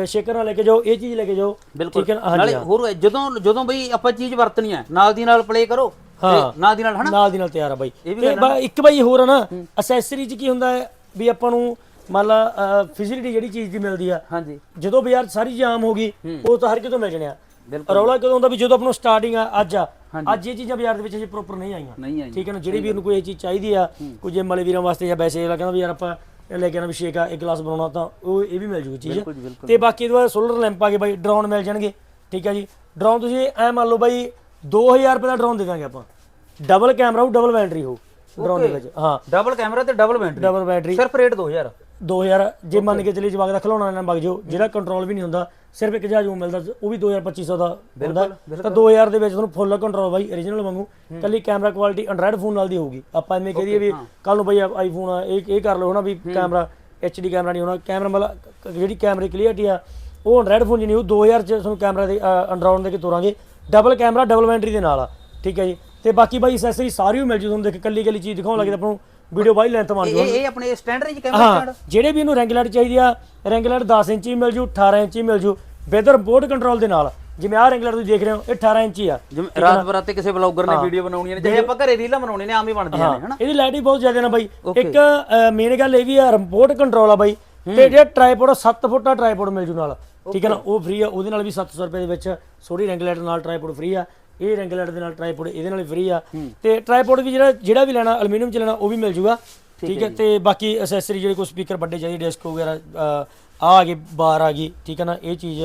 ਸ਼ੇਕਰ ਨਾਲ ਲੈ ਕੇ ਜਾਓ ਇਹ ਚੀਜ਼ ਲੈ ਕੇ ਜਾਓ ਬਿਲਕੁਲ। ਠੀਕ ਹੈ ਨਾ? ਹਾਂਜੀ ਨਾਲੇ ਹਾਂ। ਹੋਰ ਜਦੋਂ ਜਦੋਂ ਬਈ ਆਪਾਂ ਚੀਜ਼ ਵਰਤਣੀ ਹੈ ਨਾਲ ਦੀ ਨਾਲ ਪਲੇ ਕਰੋ ਤੇ ਹਾਂ। ਨਾਲ ਦੀ ਨਾਲ ਹਨਾ? ਨਾਲ ਦੀ ਨਾਲ ਤਿਆਰ ਆ ਬਾਈ। ਇਹ ਵੀ ਤੇ ਬਾ- ਇੱਕ ਬਾਈ ਹੋਰ ਆ ਨਾ ਅਸੈਸਰੀ 'ਚ ਕੀ ਹੁੰਦਾ ਹੈ ਵੀ ਆਪਾਂ ਨੂੰ ਮੰਨ ਲਾ ਫੈਸਿਲਿਟੀ ਜਿਹੜੀ ਚੀਜ਼ ਦੀ ਮਿਲਦੀ ਆ ਹਾਂਜੀ। ਜਦੋਂ ਬਾਜ਼ਾਰ 'ਚ ਸਾਰੀ ਜਾਮ ਹੋ ਗਈ ਉਹ ਤਾਂ ਹਰ ਕਿਤੋਂ ਮਿਲ ਜਣਿਆ ਬਿਲਕੁਲ। ਰੌਲਾ ਕਦੋਂ ਹੁੰਦਾ ਵੀ ਜਦੋਂ ਆਪਾਂ ਨੂੰ ਸਟਾਰਟਿੰਗ ਆ ਅੱਜ ਆ ਅੱਜ ਇਹ ਚੀਜ਼ਾਂ ਬਾਜ਼ਾਰ ਦੇ ਵਿੱਚ ਅਜੇ ਪ੍ਰੋਪਰ ਨਹੀਂ ਆਈਆਂ। ਨਹੀਂ ਆਈ ਠੀਕ ਹੈ ਨਾ? ਜਿਹੜੀ ਵੀਰ ਨੂੰ ਕੋਈ ਇਹ ਚੀਜ਼ ਚਾਹੀਦੀ ਆ ਕੋਈ ਜਿਮ ਵਾਲੇ ਵੀਰਾਂ ਵਾਸਤੇ ਜਾਂ ਵੈਸੇ ਅਗਲਾ ਕਹਿੰਦਾ ਵੀ ਯਾਰ ਆਪਾਂ ਇਹ ਲੈ ਕੇ ਆਣਾ ਵੀ ਸ਼ੇਕ ਆ ਇੱਕ ਗਲਾਸ ਬਣਾਉਣਾ ਤਾਂ ਉਹ ਇਹ ਵੀ ਮਿਲ ਜੂਗੀ ਚੀਜ਼। ਬਿਲਕੁਲ ਜੀ, ਬਿਲਕੁਲ। ਤੇ ਬਾਕੀ ਇਹਦੇ ਬਾਅਦ ਸੋਲਰ ਲੈਂਪ ਆ ਗਏ ਬਾਈ ਡਰੋਨ ਮਿਲ ਜਾਣਗੇ। ਠੀਕ ਹੈ ਜੀ। ਡਰੋਨ ਤੁਸੀਂ ਐ ਮੰਨ ਲਓ ਬਾਈ 2000 ਰੁਪਏ ਦਾ ਡਰੋਨ ਦੇ ਦਾਂਗੇ ਆਪਾਂ। ਡਬਲ ਕੈਮਰਾ ਹੋਊ ਡਬਲ ਬੈਟਰੀ ਹੋਊ। ਡਰੋਨ ਦੇ ਵਿੱਚ ਹਾਂ। ਡਬਲ ਕੈਮਰਾ ਤੇ ਡਬਲ ਬੈਟਰੀ ਡਬਲ ਬੈਟਰੀ ਸਿਰਫ ਰੇਟ 2000 2000 ਜੇ ਮੰਨ ਕੇ ਚਲੀ ਜਵਾਗ ਦਾ ਖਿਲਾਉਣਾ ਨਾ ਵਗ ਜਾਓ ਜਿਹੜਾ ਕੰਟਰੋਲ ਵੀ ਨਹੀਂ ਹੁੰਦਾ ਸਿਰਫ ਇੱਕ ਜਹਾਜ਼ ਉਹ ਮਿਲਦਾ ਉਹ ਵੀ 2250 ਦਾ ਹੁੰਦਾ। ਤਾਂ 2000 ਦੇ ਵਿੱਚ ਤੁਹਾਨੂੰ ਫੁੱਲ ਕੰਟਰੋਲ ਬਾਈ origignal ਵਾਂਗੂ। ਕੱਲੀ ਕੈਮਰਾ ਕੁਆਲਿਟੀ ਐਂਡਰਾਇਡ ਫੋਨ ਨਾਲ ਦੀ ਹੋਊਗੀ। ਆਪਾਂ ਐਵੇਂ ਕਹਦੀਏ ਵੀ ਕੱਲ ਨੂੰ ਬਈ ਆਈਫੋਨ ਆ ਇਹ ਇਹ ਕਰ ਲਓ ਹਨਾ ਵੀ ਕੈਮਰਾ HD ਕੈਮਰਾ ਨਹੀਂ ਹੋਣਾ। ਕੈਮਰਾ ਮਤਲਬ ਜਿਹੜੀ ਕੈਮਰੇ ਕਲੀਅਰਟੀ ਆ ਉਹ ਐਂਡਰਾਇਡ ਫੋਨ ਨਹੀਂ ਉਹ 2000 ਚ ਤੁਹਾਨੂੰ ਕੈਮਰਾ ਦੇ ਐਂਡਰੋਇਡ ਦੇ ਕੇ ਤੋਰਾਂਗੇ। ਡਬਲ ਕੈਮਰਾ ਡਬਲ ਬੈਟਰੀ ਦੇ ਨਾਲ ਆ। ਠੀਕ ਹੈ ਜੀ? ਤੇ ਬਾਕੀ ਬਾਈ ਐਕਸੈਸਰੀ ਸਾਰੀ ਮਿਲ ਜੂ ਤੁਹਾਨੂੰ। ਦੇਖ ਕੱਲੀ ਕੱਲੀ ਚੀਜ਼ ਦਿਖਾਉਣ ਲੱਗੇ ਤਾਂ ਆਪਾਂ ਨੂੰ ਵੀਡੀਓ ਬਾਈ ਲੈਂਥ ਬਣ ਜੂ ਇਹ ਇਹ ਆਪਣੇ ਸਟੈਂਡਰਡ ਜੀ ਕੈਮਰਾ ਹਾਂ ਸਟੈਂਡ ਜਿਹੜੇ ਵੀ ਇਹਨੂੰ ਰੈਂਗੂਲਰ ਚਾਹੀਦੀ ਆ ਰੈਂਗੂਲਰ 10 ਇੰਚੀ ਮਿਲ ਜੂ 18 ਇੰਚੀ ਮਿਲ ਜੂ ਵੈਦਰ ਬੋਰਡ ਕੰਟਰੋਲ ਦੇ ਨਾਲ। ਜਿਵੇਂ ਆਹ ਰੈਂਗੂਲਰ ਤੁਸੀਂ ਦੇਖ ਰਹੇ ਹੋ ਇਹ 18 ਇੰਚੀ ਆ। ਜਿਵੇਂ ਰਾਤ ਬਰਾਤੇ ਕਿਸੇ ਬਲੌਗਰ ਨੇ ਵੀਡੀਓ ਬਣਾਉਣੀਆਂ ਨੇ ਜਿਹੇ ਆਪਾਂ ਘਰੇ ਰੀਲਾਂ ਬਣਾਉਣੀਆਂ ਨੇ ਆਮ ਹੀ ਬਣਦੀਆਂ ਨੇ ਹਨਾ? ਇਹਦੀ ਲਾਈਟ ਵੀ ਬਹੁਤ ਜ਼ਿਆਦਾ ਨਾ ਬਾਈ। ਇੱਕ ਮੇਨ ਗੱਲ ਇਹ ਵੀ ਆ ਰਿਮੋਟ ਕੰਟਰੋਲ ਆ ਬਾਈ। ਤੇ ਜਿਹੜਾ ਟ੍ਰਾਈਪੋਡ 7 ਫੁੱਟ ਦਾ ਟ੍ਰਾਈਪੋਡ ਮਿਲ ਜੂ ਨਾਲ। ਠੀਕ ਹੈ ਨਾ ਉਹ ਫ੍ਰੀ ਆ ਉਹਦੇ ਨਾਲ ਵੀ 700 ਰੁਪਏ ਦੇ ਵਿੱਚ ਸੋਰੀ ਰਿੰਗ ਲਾਈਟ ਨਾਲ ਟ੍ਰਾਈਪੋਡ ਫ੍ਰੀ ਆ। ਇਹ ਰਿੰਗ ਲਾਈਟ ਦੇ ਨਾਲ ਟ੍ਰਾਈਪੋਡ ਇਹਦੇ ਨਾਲ ਫ੍ਰੀ ਆ। ਤੇ ਟ੍ਰਾਈਪੋਡ ਵੀ ਜਿਹੜਾ ਜਿਹੜਾ ਵੀ ਲੈਣਾ ਐਲੂਮੀਨੀਅਮ ਚ ਲੈਣਾ ਉਹ ਵੀ ਮਿਲ ਜੂਗਾ। ਠੀਕ ਹੈ ਤੇ ਬਾਕੀ ਐਕਸੈਸਰੀ ਜਿਹੜੇ ਕੋਈ ਸਪੀਕਰ ਵੱਡੇ ਚਾਹੀਦੇ ਡਿਸਕ ਵਗੈਰਾ ਆ ਆ ਗਈ ਬਾਰ ਆ ਗਈ ਠੀਕ ਹੈ ਨਾ? ਇਹ ਚੀਜ਼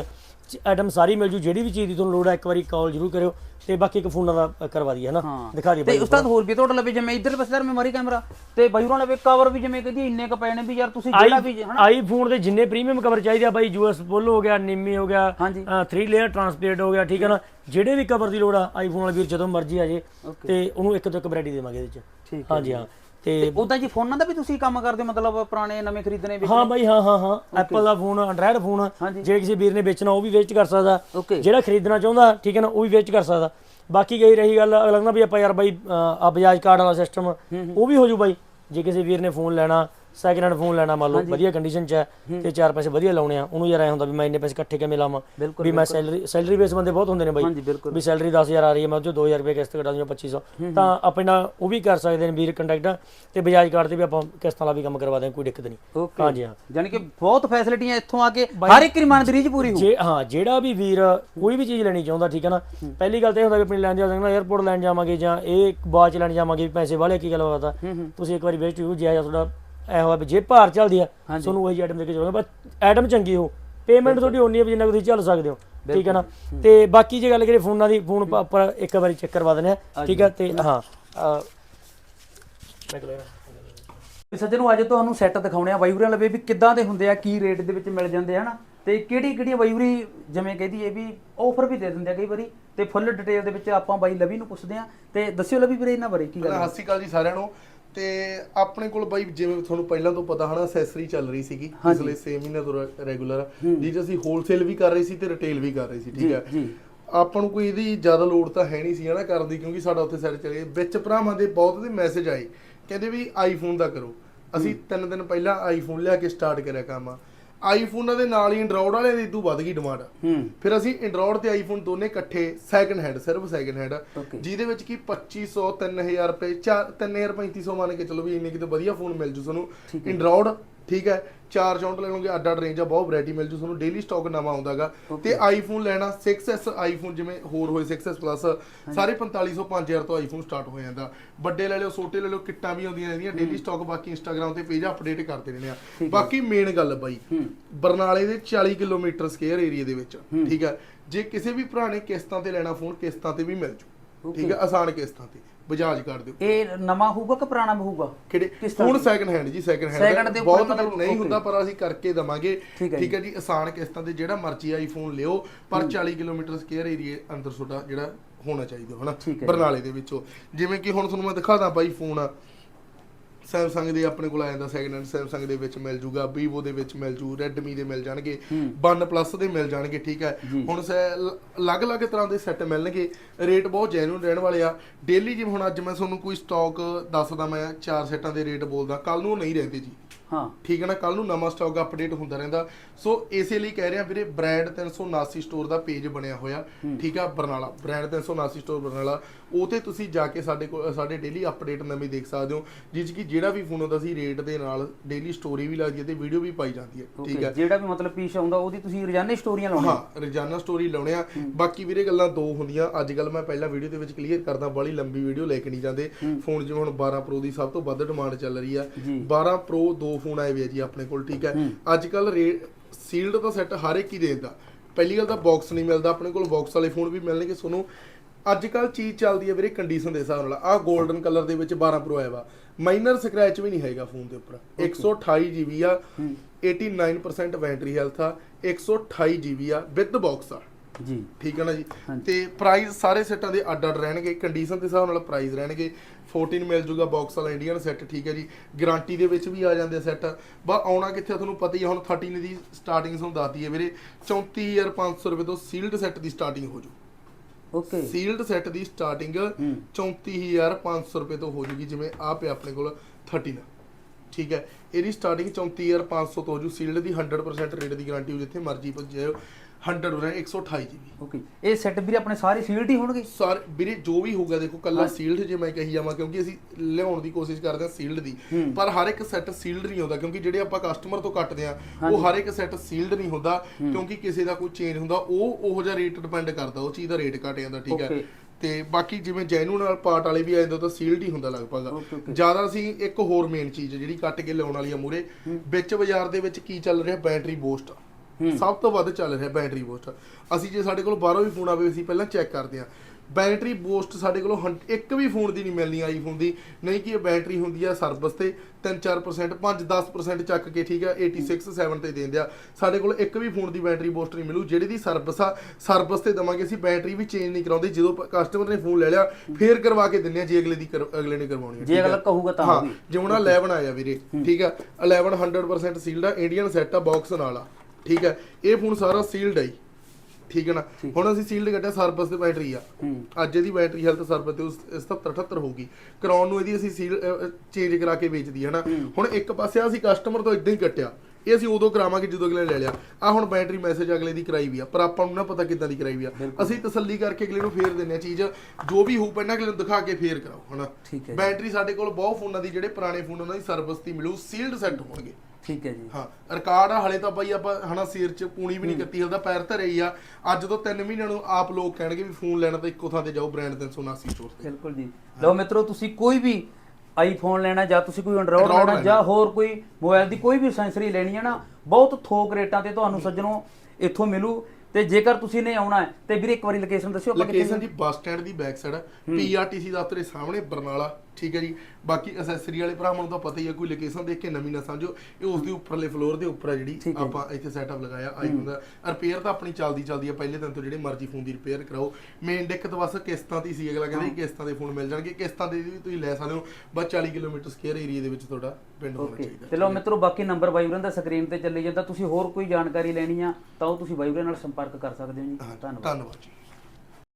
ਆਈਟਮ ਸਾਰੀ ਮਿਲ ਜੂ ਜਿਹੜੀ ਵੀ ਚੀਜ਼ ਦੀ ਤੁਹਾਨੂੰ ਲੋੜ ਆ ਇੱਕ ਵਾਰੀ ਕਾਲ ਜ਼ਰੂਰ ਕਰਿਓ ਤੇ ਬਾਕੀ ਇੱਕ ਫੋਨਾਂ ਦਾ ਕਰਵਾ ਦਈਏ ਹਨਾ? ਦਿਖਾ ਦਈਏ ਤੇ ਬਾਈ ਉਸਤਾਦ ਹੋਰ ਵੀ ਤੁਹਾਡੇ ਲਵੇ ਜਿਵੇਂ ਇੱਧਰ ਪਾਸੇ ਮੈਮਰੀ ਕੈਮਰਾ ਤੇ ਬਾਈਰਾਂ ਲਵੇ ਕਵਰ ਵੀ ਜਿਵੇਂ ਕਹਿੰਦੀ ਇੰਨੇ ਕ ਪਏ ਨੇ ਵੀ ਯਾਰ ਤੁਸੀਂ ਜਿਹੜਾ ਵੀ ਹਨਾ? ਆਈਫੋਨ ਦੇ ਜਿੰਨੇ ਪ੍ਰੀਮੀਅਮ ਕਵਰ ਚਾਹੀਦੇ ਆ ਬਾਈ ਯੂਐਸ ਬੁੱਲ ਹੋ ਗਿਆ ਨਿੰਮੀ ਹੋ ਗਿਆ ਹਾਂਜੀ। 3 ਲੇਅਰ ਟਰਾਂਸਪੇਰੈਂਟ ਹੋ ਗਿਆ ਠੀਕ ਹੈ ਨਾ? ਜਿਹੜੇ ਵੀ ਕਵਰ ਦੀ ਲੋੜ ਆ ਆਈਫੋਨ ਵਾਲਾ ਵੀਰ ਜਦੋਂ ਮਰਜ਼ੀ ਆ ਜੇ ਤੇ ਉਹਨੂੰ ਇੱਕ ਤੋਂ ਇੱਕ ਵੈਰਾਈਟੀ ਦੇਵਾਂਗੇ ਇਹਦੇ ਚ। ਠੀਕ ਹਾਂਜੀ ਹਾਂ। ਤੇ ਉਦਾਂ ਜੀ ਫੋਨਾਂ ਦਾ ਵੀ ਤੁਸੀਂ ਕੰਮ ਕਰਦੇ ਹੋ ਮਤਲਬ ਪੁਰਾਣੇ ਨਵੇਂ ਖਰੀਦਣੇ ਵੀ ਹਾਂ ਬਾਈ ਹਾਂ ਹਾਂ ਹਾਂ। ਐਪਲ ਦਾ ਫੋਨ ਐਂਡਰਾਇਡ ਫੋਨ। ਜੇ ਕਿਸੇ ਵੀਰ ਨੇ ਵੇਚਣਾ ਉਹ ਵੀ ਵੇਚ ਕਰ ਸਕਦਾ। ਜਿਹੜਾ ਖਰੀਦਣਾ ਚਾਹੁੰਦਾ ਠੀਕ ਹੈ ਨਾ ਉਹ ਵੀ ਵੇਚ ਕਰ ਸਕਦਾ। ਬਾਕੀ ਗਈ ਰਹੀ ਗੱਲ ਅਗਲਾ ਕਹਿੰਦਾ ਵੀ ਆਪਾਂ ਯਾਰ ਬਾਈ ਆ ਬਜਾਜ ਕਾਰਡ ਵਾਲਾ ਸਿਸਟਮ ਉਹ ਵੀ ਹੋ ਜੂ ਬਾਈ। ਜੇ ਕਿਸੇ ਵੀਰ ਨੇ ਫੋਨ ਲੈਣਾ ਸੈਕਿੰਡ ਹੈਂਡ ਫੋਨ ਲੈਣਾ ਮੰਨ ਲਓ ਵਧੀਆ ਕੰਡੀਸ਼ਨ 'ਚ ਹੈ ਤੇ ਚਾਰ ਪੈਸੇ ਵਧੀਆ ਲਾਉਣੇ ਆ ਉਹਨੂੰ ਯਾਰ ਐ ਹੁੰਦਾ ਵੀ ਮੈਂ ਇੰਨੇ ਪੈਸੇ ਇਕੱਠੇ ਕਿਵੇਂ ਲਾਵਾਂ? ਵੀ ਮੈਂ ਸੈਲਰੀ ਸੈਲਰੀ ਬੇਸ ਬੰਦੇ ਬਹੁਤ ਹੁੰਦੇ ਨੇ ਬਾਈ। ਵੀ ਸੈਲਰੀ 10000 ਆ ਰਹੀ ਹੈ ਮੈਂ ਉਹ 'ਚੋਂ 2000 ਰੁਪਏ ਕਿਸ਼ਤ ਕਟਾ ਦੂੰਗਾ 2500 ਤਾਂ ਆਪਣਾ ਉਹ ਵੀ ਕਰ ਸਕਦੇ ਨੇ ਵੀਰ ਕੰਟੈਕਟ ਤੇ ਬਜਾਜ ਕਾਰਡ ਤੇ ਵੀ ਆਪਾਂ ਕਿਸ਼ਤਾਂ ਵਾਲਾ ਵੀ ਕੰਮ ਕਰਵਾ ਦਾਂਗੇ ਕੋਈ ਦਿੱਕਤ ਨਹੀਂ। ਹਾਂਜੀ ਹਾਂ। ਯਾਨੀ ਕਿ ਬਹੁਤ ਫੈਸਿਲਿਟੀਆਂ ਇੱਥੋਂ ਆ ਕੇ ਹਰ ਇੱਕ ਰਿਮਾਂਡ ਦੀ ਰੀਝ ਪੂਰੀ ਹੋ ਜੇ ਹਾਂ ਜਿਹੜਾ ਵੀ ਵੀਰ ਕੋਈ ਵੀ ਚੀਜ਼ ਲੈਣੀ ਚਾਹੁੰਦਾ ਠੀਕ ਹੈ ਨਾ? ਪਹਿਲੀ ਗੱਲ ਤਾਂ ਇਹ ਹੁੰਦਾ ਵੀ ਆਪਣੀ ਲੈਣ ਜਾ ਸਕਦਾ 에어ਪੋਰਟ ਲੈਣ ਜਾਵਾਂਗੇ ਜਾਂ ਇਹ ਬਾਚ ਲੈਣ ਜਾਵਾਂਗੇ ਪੈਸੇ ਵਾਲੇ ਕੀ ਗੱਲ ਬਾਤ ਆ ਤੁਸੀਂ ਇੱਕ ਵਾਰੀ ਵੇਚ ਯੂ ਜਿਆ ਤੁਹਾਡਾ ਐ ਹੋਇਆ ਵੀ ਜੇ ਭਾਰ ਚੱਲਦੀ ਆ ਤੁਹਾਨੂੰ ਉਹੀ ਆਈਟਮ ਦੇ ਕੇ ਜਾਓਗੇ ਬਸ ਆਈਟਮ ਚੰਗੀ ਹੋ ਪੇਮੈਂਟ ਤੁਹਾਡੀ ਹੈ ਵੀ ਜਿੰਨਾ ਕੁ ਤੁਸੀਂ ਚੱਲ ਸਕਦੇ ਹੋ ਠੀਕ ਹੈ ਨਾ? ਤੇ ਬਾਕੀ ਜੇ ਗੱਲ ਕਰੀਏ ਫੋਨਾਂ ਦੀ ਫੋਨ ਆਪਾਂ ਇੱਕ ਵਾਰੀ ਚੈੱਕ ਕਰਵਾ ਦਿੰਦੇ ਆ ਠੀਕ ਹੈ ਤੇ ਹਾਂ ਅ, ਮੈਂ ਸੱਜਣੋ ਅੱਜ ਤੁਹਾਨੂੰ ਸੈੱਟ ਦਿਖਾਉਣੇ ਆ ਵਾਈਬਰੀਆਂ ਲਵੇ ਵੀ ਕਿੱਦਾਂ ਦੇ ਹੁੰਦੇ ਆ ਕੀ ਰੇਟ ਦੇ ਵਿੱਚ ਮਿਲ ਜਾਂਦੇ ਆ ਹਨਾ? ਤੇ ਕਿਹੜੀ ਕਿਹੜੀਆਂ ਵਾਈਬਰੀ ਜਿਵੇਂ ਕਹਿੰਦੀ ਇਹ ਵੀ ਆਫਰ ਵੀ ਦੇ ਦਿੰਦੇ ਆ ਕਈ ਵਾਰੀ ਤੇ ਫੁੱਲ ਡਿਟੇਲ ਦੇ ਵਿੱਚ ਆਪਾਂ ਬਾਈ ਲਵੀ ਨੂੰ ਪੁੱਛਦੇ ਆ ਤੇ ਦੱਸਿਓ ਲਵੀ ਵੀਰੇ ਇਹਨਾਂ ਬਾਰੇ ਕੀ ਗੱਲ ਆ? ਸਤਿ ਸ਼੍ਰੀ ਅਕਾਲ ਜੀ ਸਾਰਿਆਂ ਨੂੰ। ਤੇ ਆਪਣੇ ਕੋਲ ਬਾਈ ਜਿਵੇਂ ਤੁਹਾਨੂੰ ਪਹਿਲਾਂ ਤੋਂ ਪਤਾ ਹਨਾ ਅਸੈਸਰੀ ਚੱਲ ਰਹੀ ਸੀਗੀ ਪਿਛਲੇ 6 ਮਹੀਨੇ ਤੋਂ ਰੈਗੂਲਰ ਜਿਹਦੇ ਅਸੀਂ ਹੋਲਸੇਲ ਵੀ ਕਰ ਰਹੇ ਸੀ ਤੇ ਰਿਟੇਲ ਵੀ ਕਰ ਰਹੇ ਸੀ ਠੀਕ ਹੈ? ਆਪਾਂ ਨੂੰ ਕੋਈ ਇਹਦੀ ਜ਼ਿਆਦਾ ਲੋੜ ਤਾਂ ਹੈ ਨਹੀਂ ਸੀ ਹਨਾ ਕਰਨ ਦੀ ਕਿਉਂਕਿ ਸਾਡਾ ਉੱਥੇ ਸੈਟ ਚਲੇ ਵਿੱਚ ਭਰਾਵਾਂ ਦੇ ਬਹੁਤ ਦੇ ਮੈਸੇਜ ਆਏ ਕਹਿੰਦੇ ਵੀ ਆਈਫੋਨ ਦਾ ਕਰੋ। ਅਸੀਂ ਤਿੰਨ ਦਿਨ ਪਹਿਲਾਂ ਆਈਫੋਨ ਲਿਆ ਕੇ ਸਟਾਰਟ ਕਰਿਆ ਕੰਮ। ਆਈਫੋਨਾਂ ਦੇ ਨਾਲ ਹੀ ਐਂਡਰੋਇਡ ਵਾਲਿਆਂ ਦੀ ਇਦੋਂ ਵੱਧ ਗਈ ਡਿਮਾਂਡ ਹੂੰ। ਫਿਰ ਅਸੀਂ ਐਂਡਰੋਇਡ ਤੇ ਆਈਫੋਨ ਦੋਨੇ ਇਕੱਠੇ ਸੈਕੰਡ ਹੈਂਡ ਸਿਰਫ ਸੈਕੰਡ ਹੈਂਡ Okay. ਜਿਹਦੇ ਵਿੱਚ ਕੀ 2500 3000 ਰੁਪਏ 4 3350 ਮੰਨ ਕੇ ਚਲੋ ਵੀ ਇੰਨੇ ਕਿਤੇ ਵਧੀਆ ਫੋਨ ਮਿਲ ਜੂ ਤੁਹਾਨੂੰ। ਐਂਡਰੋਇਡ ਠੀਕ ਹੈ? ਚਾਰ ਚੌਂਟ ਲੈ ਲਓਗੇ ਅੱਡ ਅੱਡ ਰੇਂਜ ਆ ਬਹੁਤ ਵੈਰਾਈਟੀ ਮਿਲ ਜੂ ਤੁਹਾਨੂੰ। ਡੇਲੀ ਸਟਾਕ ਨਵਾਂ ਆਉਂਦਾਗਾ ਤੇ ਆਈਫੋਨ ਲੈਣਾ 6s ਆਈਫੋਨ ਜਿਵੇਂ ਹੋਰ ਹੋਏ 6s ਪਲੱਸ ਸਾਰੇ 4500 5000 ਤੋਂ ਆਈਫੋਨ ਸਟਾਰਟ ਹੋ ਜਾਂਦਾ। ਵੱਡੇ ਲੈ ਲਿਓ ਛੋਟੇ ਲੈ ਲਿਓ ਕਿੱਟਾਂ ਵੀ ਆਉਂਦੀਆਂ ਰਹਿੰਦੀਆਂ। ਡੇਲੀ ਸਟਾਕ ਬਾਕੀ ਇੰਸਟਾਗ੍ਰam ਤੇ ਪੇਜ ਅਪਡੇਟ ਕਰਦੇ ਰਹਿੰਦੇ ਆ। ਬਾਕੀ ਮੇਨ ਗੱਲ ਬਾਈ ਬਰਨਾਲੇ ਦੇ 40 ਕਿਲੋਮੀਟਰ ਸਕੁਅਰ ਏਰੀਆ ਦੇ ਵਿੱਚ। ਠੀਕ ਹੈ? ਜੇ ਕਿਸੇ ਵੀ ਭਰਾ ਨੇ ਕਿਸ਼ਤਾਂ ਤੇ ਲੈਣਾ ਫੋਨ ਕਿਸ਼ਤਾਂ ਤੇ ਵੀ ਮਿਲ ਜੂ। ਠੀਕ ਹੈ ਆਸਾਨ ਕਿਸ਼ਤਾਂ ਤੇ ਬਜਾਜ ਕਾਰਡ ਦੇ ਇਹ ਨਵਾਂ ਹੋਊਗਾ ਕਿ ਪੁਰਾਣਾ ਹੋਊਗਾ? ਕਿਹੜੇ? ਹੁਣ ਸੈਕੰਡ ਹੈਂਡ ਜੀ ਸੈਕੰਡ ਹੈਂਡ ਦੇ ਬਹੁਤ ਮਤਲਬ ਨਹੀਂ। ਹੁੰਦਾ ਪਰ ਅਸੀਂ ਕਰਕੇ ਦਵਾਂਗੇ। ਠੀਕ ਹੈ ਜੀ। ਆਸਾਨ ਕਿਸ਼ਤਾਂ ਤੇ ਜਿਹੜਾ ਮਰਜ਼ੀ ਆਈਫੋਨ ਲਿਓ ਪਰ 40 ਕਿਲੋਮੀਟਰ ਸਕੁਅਰ ਏਰੀਆ ਅੰਦਰ ਤੁਹਾਡਾ ਜਿਹੜਾ ਹੋਣਾ ਚਾਹੀਦਾ ਹਨਾ। ਬਰਨਾਲੇ ਦੇ ਵਿੱਚੋਂ। ਜਿਵੇਂ ਕਿ ਹੁਣ ਤੁਹਾਨੂੰ ਮੈਂ ਦਿਖਾਦਾ ਬਾਈ ਫੋਨ ਸੈਮਸੰਗ ਦੇ ਆਪਣੇ ਕੋਲ ਆ ਜਾਂਦਾ ਸੈਕੰਡ ਹੈਂਡ ਸੈਮਸੰਗ ਦੇ ਵਿੱਚ ਮਿਲ ਜੂਗਾ ਵੀਵੋ ਦੇ ਵਿੱਚ ਮਿਲ ਜੂ ਰੈਡਮੀ ਦੇ ਮਿਲ ਜਾਣਗੇ ਵਨ ਪਲੱਸ ਦੇ ਮਿਲ ਜਾਣਗੇ ਠੀਕ ਹੈ। ਹੁਣ ਅਲੱਗ-ਅਲੱਗ ਤਰ੍ਹਾਂ ਦੇ ਸੈੱਟ ਮਿਲਣਗੇ ਰੇਟ ਬਹੁਤ ਜੈਨੂਨ ਰਹਿਣ ਵਾਲੇ ਆ। ਡੇਲੀ ਜਿਵੇਂ ਹੁਣ ਅੱਜ ਮੈਂ ਤੁਹਾਨੂੰ ਕੋਈ ਸਟਾਕ ਦੱਸਦਾ ਮੈਂ ਚਾਰ ਸੈੱਟਾਂ ਦੇ ਰੇਟ ਬੋਲਦਾ ਕੱਲ ਨੂੰ ਨਹੀਂ ਰਹਿੰਦੇ ਜੀ। ਹਾਂ। ਠੀਕ ਹੈ ਨਾ ਕੱਲ ਨੂੰ ਨਵਾਂ ਸਟਾਕ ਅਪਡੇਟ ਹੁੰਦਾ ਰਹਿੰਦਾ। ਸੋ ਇਸੇ ਲਈ ਕਹਿ ਰਿਹਾ ਵੀਰੇ ਬ੍ਰਾਂਡ 379 ਸਟੋਰ ਦਾ ਪੇਜ ਬਣਿਆ ਹੋਇਆ। ਠੀਕ ਆ ਬਰਨਾਲਾ। Brand 379 store Barnala. ਉਹ ਤੇ ਤੁਸੀਂ ਜਾ ਕੇ ਸਾਡੇ ਕੋਲ ਸਾਡੇ ਡੇਲੀ ਅਪਡੇਟ ਨਵੇਂ ਦੇਖ ਸਕਦੇ ਹੋ। ਜਿਸ ਕੀ ਜਿਹੜਾ ਵੀ ਫੋਨ ਹੁੰਦਾ ਸੀ ਰੇਟ ਦੇ ਨਾਲ ਡੇਲੀ ਸਟੋਰੀ ਵੀ ਲੱਗਦੀ ਹੈ ਤੇ ਵੀਡੀਓ ਵੀ ਪਾਈ ਜਾਂਦੀ ਹੈ। ਠੀਕ ਹੈ ਜਿਹੜਾ ਵੀ ਮਤਲਬ ਪੀਸ ਆਉਂਦਾ ਉਹਦੀ ਤੁਸੀਂ ਰੋਜ਼ਾਨਾ ਸਟੋਰੀਆਂ ਲਾਉਣੀਆਂ ਹਾਂ ਰੋਜ਼ਾਨਾ ਸਟੋਰੀ ਲਾਉਣੇ ਆ। ਬਾਕੀ ਵੀਰੇ ਗੱਲਾਂ ਦੋ ਹੁੰਦੀਆਂ। ਅੱਜ ਕੱਲ ਮੈਂ ਪਹਿਲਾਂ ਵੀਡੀਓ ਦੇ ਵਿੱਚ ਕਲੀਅਰ ਕਰਦਾ ਬੜੀ ਲੰਬੀ ਵੀਡੀਓ ਲੈ ਕੇ ਨਹੀਂ ਜਾਂਦੇ। ਫੋਨ ਜਿਵੇਂ ਹੁਣ 12 ਪ੍ਰੋ ਦੀ ਸਭ ਤੋਂ ਵੱਧ ਡਿਮਾਂਡ ਚੱਲ ਰਹੀ ਆ। ਜੀ। 12 ਪ੍ਰੋ ਫੋਨ ਆਏ ਵੇ ਜੀ ਆਪਣੇ ਕੋਲ ਠੀਕ ਹੈ। ਅੱਜ ਕੱਲ ਸੀਲਡ ਦਾ ਸੈੱਟ ਹਰ ਇੱਕ ਹੀ ਦਿੰਦਾ ਪਹਿਲੀ ਗੱਲ ਤਾਂ ਬਾਕਸ ਨਹੀਂ ਮਿਲਦਾ ਆਪਣੇ ਕੋਲ ਬਾਕਸ ਵਾਲੇ ਫੋਨ ਵੀ ਮਿਲਣਗੇ ਤੁਹਾਨੂੰ। ਅੱਜ ਕੱਲ ਚੀਜ਼ ਚੱਲਦੀ ਹੈ ਵੀਰੇ ਕੰਡੀਸ਼ਨ ਦੇ ਹਿਸਾਬ ਨਾਲ। ਆਹ 골ਡਨ ਕਲਰ ਦੇ ਵਿੱਚ 12 ਪ੍ਰੋ ਆਇਆ ਵਾ। ਮਾਈਨਰ ਸਕ੍ਰੈਚ ਵੀ ਨਹੀਂ ਹੈਗਾ ਫੋਨ ਦੇ ਉੱਪਰ। 128 GB ਆ। 89% ਬੈਟਰੀ ਹੈਲਥ ਆ। 128 GB ਆ ਵਿਦ ਬਾਕਸ ਆ। ਜੀ। ਠੀਕ ਹੈ ਨਾ ਜੀ? ਤੇ ਪ੍ਰਾਈਸ ਸਾਰੇ ਸੈੱਟਾਂ ਦੇ ਅੱਡ ਅੱਡ ਰਹਿਣਗੇ। ਕੰਡੀਸ਼ਨ ਦੇ ਹਿਸਾਬ ਨਾਲ ਪ੍ਰਾਈਸ ਰਹਿਣਗੇ। 14 ਮਿਲ ਜੂਗਾ ਬਾਕਸ ਵਾਲਾ ਇੰਡੀਅਨ ਸੈੱਟ ਠੀਕ ਹੈ ਜੀ। ਗਾਰੰਟੀ ਦੇ ਵਿੱਚ ਵੀ ਆ ਜਾਂਦੇ ਸੈੱਟ ਬਾ ਆਉਣਾ ਕਿੱਥੇ ਤੁਹਾਨੂੰ ਪਤਾ ਹੀ ਹੁਣ 13 ਦੀ ਸਟਾਰਟਿੰਗ ਤੁਹਾਨੂੰ ਦੱਸਦੀ ਹੈ ਵੀਰੇ। 34500 ਰੁਪਏ ਤੋਂ ਸੀਲਡ ਸੈੱਟ ਦੀ ਸਟਾਰਟਿੰਗ ਹੋ ਜੂ। ਓਕੇ ਸੀਲਡ ਸੈੱਟ ਦੀ ਸਟਾਰਟਿੰਗ 34500 ਰੁਪਏ ਤੋਂ ਹੋ ਜੂਗੀ ਜਿਵੇਂ ਆ ਪਿਆ ਆਪਣੇ ਕੋਲ 13 ਠੀਕ ਹੈ। ਇਹਦੀ ਸਟਾਰਟਿੰਗ 34500 ਤੋਂ ਹੋ ਜੂ। ਸੀਲਡ ਦੀ 100% ਰੇਟ ਦੀ ਗਾਰੰਟੀ ਹੋ ਜਿੱਥੇ ਮਰਜ਼ੀ ਪੁੱਜ ਜਾਇਓ। 100 ਹੋ ਰਿਹਾ 128 GB ਓਕੇ ਇਹ ਸੈੱਟ ਵੀਰੇ ਆਪਣੇ ਸਾਰੇ ਸੀਲਡ ਹੀ ਹੋਣਗੇ? ਸਰ ਵੀਰੇ ਜੋ ਵੀ ਹੋਊਗਾ ਦੇਖੋ ਕੱਲਾ ਸੀਲਡ ਜੇ ਮੈਂ ਕਹੀ ਜਾਵਾਂ ਕਿਉਂਕਿ ਅਸੀਂ ਲਿਆਉਣ ਦੀ ਕੋਸ਼ਿਸ਼ ਕਰਦੇ ਹਾਂ ਸੀਲਡ ਦੀ। ਪਰ ਹਰ ਇੱਕ ਸੈੱਟ ਸੀਲਡ ਨਹੀਂ ਹੁੰਦਾ ਕਿਉਂਕਿ ਜਿਹੜੇ ਆਪਾਂ ਕਸਟਮਰ ਤੋਂ ਕੱਟਦੇ ਆ ਉਹ ਹਰ ਇੱਕ ਸੈੱਟ ਸੀਲਡ ਨਹੀਂ ਹੁੰਦਾ ਕਿਉਂਕਿ ਕਿਸੇ ਦਾ ਕੋਈ ਚੇਂਜ ਹੁੰਦਾ ਉਹ ਉਹੋ ਜਿਹਾ ਰੇਟ ਡਿਪੈਂਡ ਕਰਦਾ ਉਹ ਚੀਜ਼ ਦਾ ਰੇਟ ਘਟ ਜਾਂਦਾ ਠੀਕ ਹੈ. ਤੇ ਬਾਕੀ ਜਿਵੇਂ ਜੈਨੂਨ ਨਾਲ ਪਾਰਟ ਵਾਲੇ ਵੀ ਆ ਜਾਂਦੇ ਤਾਂ ਸੀਲਡ ਹੀ ਹੁੰਦਾ ਲਗਭਗ. ਜ਼ਿਆਦਾ ਅਸੀਂ ਇੱਕ ਹੋਰ ਮੇਨ ਚੀਜ਼ ਜਿਹੜੀ ਕੱਟ ਕੇ ਲਿਆਉਣ ਵਾਲੀ ਆ ਮੂਰੇ ਵਿੱਚ ਬਾਜ਼ਾਰ ਦੇ ਵਿੱਚ ਕੀ ਚੱਲ ਰਿਹਾ ਬੈਟਰੀ ਬੂਸਟ ਸਭ ਤੋਂ ਵੱਧ ਚੱਲ ਰਿਹਾ ਬੈਟਰੀ ਬੂਸਟ। ਅਸੀਂ ਜੇ ਸਾਡੇ ਕੋਲ ਬਾਹਰੋਂ ਵੀ ਫੋਨ ਆਵੇ ਅਸੀਂ ਪਹਿਲਾਂ ਚੈੱਕ ਕਰਦੇ ਹਾਂ। ਬੈਟਰੀ ਬੂਸਟ ਸਾਡੇ ਕੋਲ ਇੱਕ ਵੀ ਫੋਨ ਦੀ ਨਹੀਂ ਮਿਲਣੀ ਆਈਫੋਨ ਦੀ। ਨਹੀਂ ਕਿ ਇਹ ਬੈਟਰੀ ਹੁੰਦੀ ਆ ਸਰਵਿਸ ਤੇ 3-4% 5-10% ਚੱਕ ਕੇ ਠੀਕ ਆ 86 7 ਤੇ ਦਿੰਦੇ ਆ। ਸਾਡੇ ਕੋਲ ਇੱਕ ਵੀ ਫੋਨ ਦੀ ਬੈਟਰੀ ਬੂਸਟ ਨਹੀਂ ਮਿਲੂ ਜਿਹੜੀ ਦੀ ਸਰਵਿਸ ਆ ਸਰਵਿਸ ਤੇ ਦਵਾਂਗੇ ਅਸੀਂ ਬੈਟਰੀ ਵੀ ਚੇਂਜ ਨਹੀਂ ਕਰਾਉਂਦੇ। ਜਦੋਂ ਕਸਟਮਰ ਨੇ ਫੋਨ ਲੈ ਲਿਆ ਫੇਰ ਕਰਵਾ ਕੇ ਦਿੰਦੇ ਆ ਜੇ ਅਗਲੇ ਦੀ ਅਗਲੇ ਨੇ ਕਰਵਾਉਣੀ ਜੇ? ਅਗਲਾ ਕਹੂਗਾ ਤਾਂ ਹਾਂ ਹੋਊਗੀ। ਜਿਵੇਂ ਨਾ 11 ਆਇਆ ਵੀਰੇ ਠੀਕ ਆ 11 100% ਸੀਲਡ ਆ ਇੰਡੀਅਨ ਸੈੱਟ ਆ ਬਾਕਸ ਨਾਲ ਆ। ਠੀਕ ਆ ਇਹ ਫੋਨ ਸਾਰਾ ਸੀਲਡ ਜੀ। ਠੀਕ ਹੈ ਨਾ? ਹੁਣ ਅਸੀਂ ਸੀਲਡ ਕੱਢਿਆ ਸਰਵਿਸ ਤੇ ਬੈਟਰੀ ਆ। ਅੱਜ ਇਹਦੀ ਬੈਟਰੀ ਹੈਲਥ ਸਰਵਿਸ ਤੇ ਉਸ 77 78 ਹੋਊਗੀ। ਕਰਾਉਣ ਨੂੰ ਇਹਦੀ ਅਸੀਂ ਸੀਲ ਚੇਂਜ ਕਰਾ ਕੇ ਵੇਚਦੀ ਹੈ ਨਾ? ਹੁਣ ਇੱਕ ਪਾਸੇ ਅਸੀਂ ਕਸਟਮਰ ਤੋਂ ਇਦਾਂ ਹੀ ਕੱਟਿਆ। ਇਹ ਅਸੀਂ ਉਦੋਂ ਕਰਾਵਾਂਗੇ ਜਦੋਂ ਅਗਲੇ ਨੇ ਲੈ ਲਿਆ। ਆ ਹੁਣ ਬੈਟਰੀ ਮੈਸੇਜ ਅਗਲੇ ਦੀ ਕਰਾਈ ਵੀ ਆ ਪਰ ਆਪਾਂ ਨੂੰ ਨਾ ਪਤਾ ਕਿੱਦਾਂ ਦੀ ਕਰਾਈ ਵੀ ਆ। ਅਸੀਂ ਤਸੱਲੀ ਕਰਕੇ ਅਗਲੇ ਨੂੰ ਫੇਰ ਦਿੰਨੇ ਆ ਚੀਜ਼। ਜੋ ਵੀ ਹੋਊ ਪਹਿਲਾਂ ਅਗਲੇ ਨੂੰ ਦਿਖਾ ਕੇ ਫੇਰ ਕਰਾਓ ਹਨਾ? ਹੈ। ਬੈਟਰੀ ਸਾਡੇ ਕੋਲ ਬਹੁਤ ਫੋਨਾਂ ਦੀ ਜਿਹੜੇ ਪੁਰਾਣੇ ਫੋਨ ਉਹਨਾਂ ਦੀ ਸਰਵਿਸ ਦੀ ਮਿਲੂ ਸੀਲਡ ਸੈੱਟ ਹੋਣਗੇ। ਠੀਕ ਹੈ ਜੀ। ਹਾਂ ਰਿਕਾਰਡ ਆ ਹਲੇ ਤਾਂ ਬਾਈ ਆਪਾਂ ਹਨਾ ਸਿਰ 'ਚ ਪੂਣੀ ਵੀ ਨਹੀਂ ਕੱਤੀ ਹਲਦਾ ਪੈਰ ਧਰੇ ਹੀ ਆ। ਅੱਜ ਤੋਂ 3 ਮਹੀਨਿਆਂ ਨੂੰ ਆਪ ਲੋਕ ਕਹਿਣਗੇ ਵੀ ਫੋਨ ਲੈਣਾ ਤਾਂ ਇੱਕੋ ਥਾਂ ਤੇ ਜਾਓ ਬ੍ਰਾਂਡ 379 ਸਟੋਰ ਤੇ। ਬਿਲਕੁਲ ਜੀ। ਲਓ ਮਿੱਤਰੋ ਤੁਸੀਂ ਕੋਈ ਵੀ ਆਈਫੋਨ ਲੈਣਾ ਜਾਂ ਤੁਸੀਂ ਕੋਈ ਐਂਡਰੋਇਡ ਲੈਣਾ। ਜਾਂ ਹੋਰ ਕੋਈ ਮੋਬਾਈਲ ਦੀ ਕੋਈ ਵੀ ਸੈਂਸਰੀ ਲੈਣੀ ਹੈ ਨਾ ਬਹੁਤ ਥੋਕ ਰੇਟਾਂ ਤੇ ਤੁਹਾਨੂੰ ਸੱਜਣੋ ਇੱਥੋਂ ਮਿਲੂ। ਤੇ ਜੇਕਰ ਤੁਸੀਂ ਨੇ ਆਉਣਾ ਹੈ ਤੇ ਵੀਰੇ ਇੱਕ ਵਾਰੀ ਲੋਕੇਸ਼ਨ ਦੱਸਿਓ ਆਪਾਂ ਕਿੱਥੇ ਲੋਕੇਸ਼ਨ ਜੀ ਬੱਸ ਸਟੈਂਡ ਦੀ ਬੈਕ ਸਾਈਡ ਪੀਆਰਟੀਸੀ ਦਫ਼ਤਰ ਸਾਹਮਣੇ ਬਰਨਾਲਾ। ਠੀਕ ਹੈ ਜੀ। ਬਾਕੀ ਅਸੈਸਰੀ ਵਾਲੇ ਭਰਾਵਾਂ ਨੂੰ ਤਾਂ ਪਤਾ ਹੀ ਹੈ ਕੋਈ ਲੋਕੇਸ਼ਨ ਦੇਖ ਕੇ ਨਵੀਂ ਨਾ ਸਮਝੋ। ਇਹ ਉਸ ਦੇ ਉੱਪਰਲੇ ਫਲੋਰ ਦੇ ਉੱਪਰ ਆ ਜਿਹੜੀ। ਆਪਾਂ ਇੱਥੇ ਸੈਟਅਪ ਲਗਾਇਆ ਆਈਫੋਨ ਦਾ ਰਿਪੇਅਰ ਤਾਂ ਆਪਣੀ ਚੱਲਦੀ ਚੱਲਦੀ ਆ ਪਹਿਲੇ ਦਿਨ ਤੋਂ ਜਿਹੜੇ ਮਰਜ਼ੀ ਫੋਨ ਦੀ ਰਿਪੇਅਰ ਕਰਾਓ। ਮੇਨ ਦਿੱਕਤ ਬਸ ਕਿਸ਼ਤਾਂ ਦੀ ਸੀ ਅਗਲਾ ਕਹਿੰਦਾ ਕਿਸ਼ਤਾਂ ਦੇ ਫੋਨ ਮਿਲ ਜਾਣਗੇ। ਕਿਸ਼ਤਾਂ ਦੇ ਵੀ ਤੁਸੀਂ ਲੈ ਸਕਦੇ ਹੋ ਬਸ 40 ਕਿਲੋਮੀਟਰ ਸਕੁਅਰ ਏਰੀਆ ਦੇ ਵਿੱਚ ਤੁਹਾਡਾ ਪਿੰਡ ਹੋਣਾ ਚਾਹੀਦਾ। ਚਲੋ ਮਿੱਤਰੋ ਬਾਕੀ ਨੰਬਰ ਵਾਈਬਰਨ ਦਾ ਸਕਰੀਨ ਤੇ ਚੱਲੀ ਜਾਂਦਾ। ਤੁਸੀਂ ਹੋਰ ਕੋਈ ਜਾਣਕਾਰੀ ਲੈਣੀ ਆ ਤਾਂ ਉਹ ਤੁਸੀਂ ਵਾਈਬਰਨ ਨਾਲ ਸੰਪਰਕ ਕਰ ਸਕਦੇ ਹੋ ਜੀ। ਧੰਨਵਾਦ। ਧੰਨਵਾਦ ਜੀ।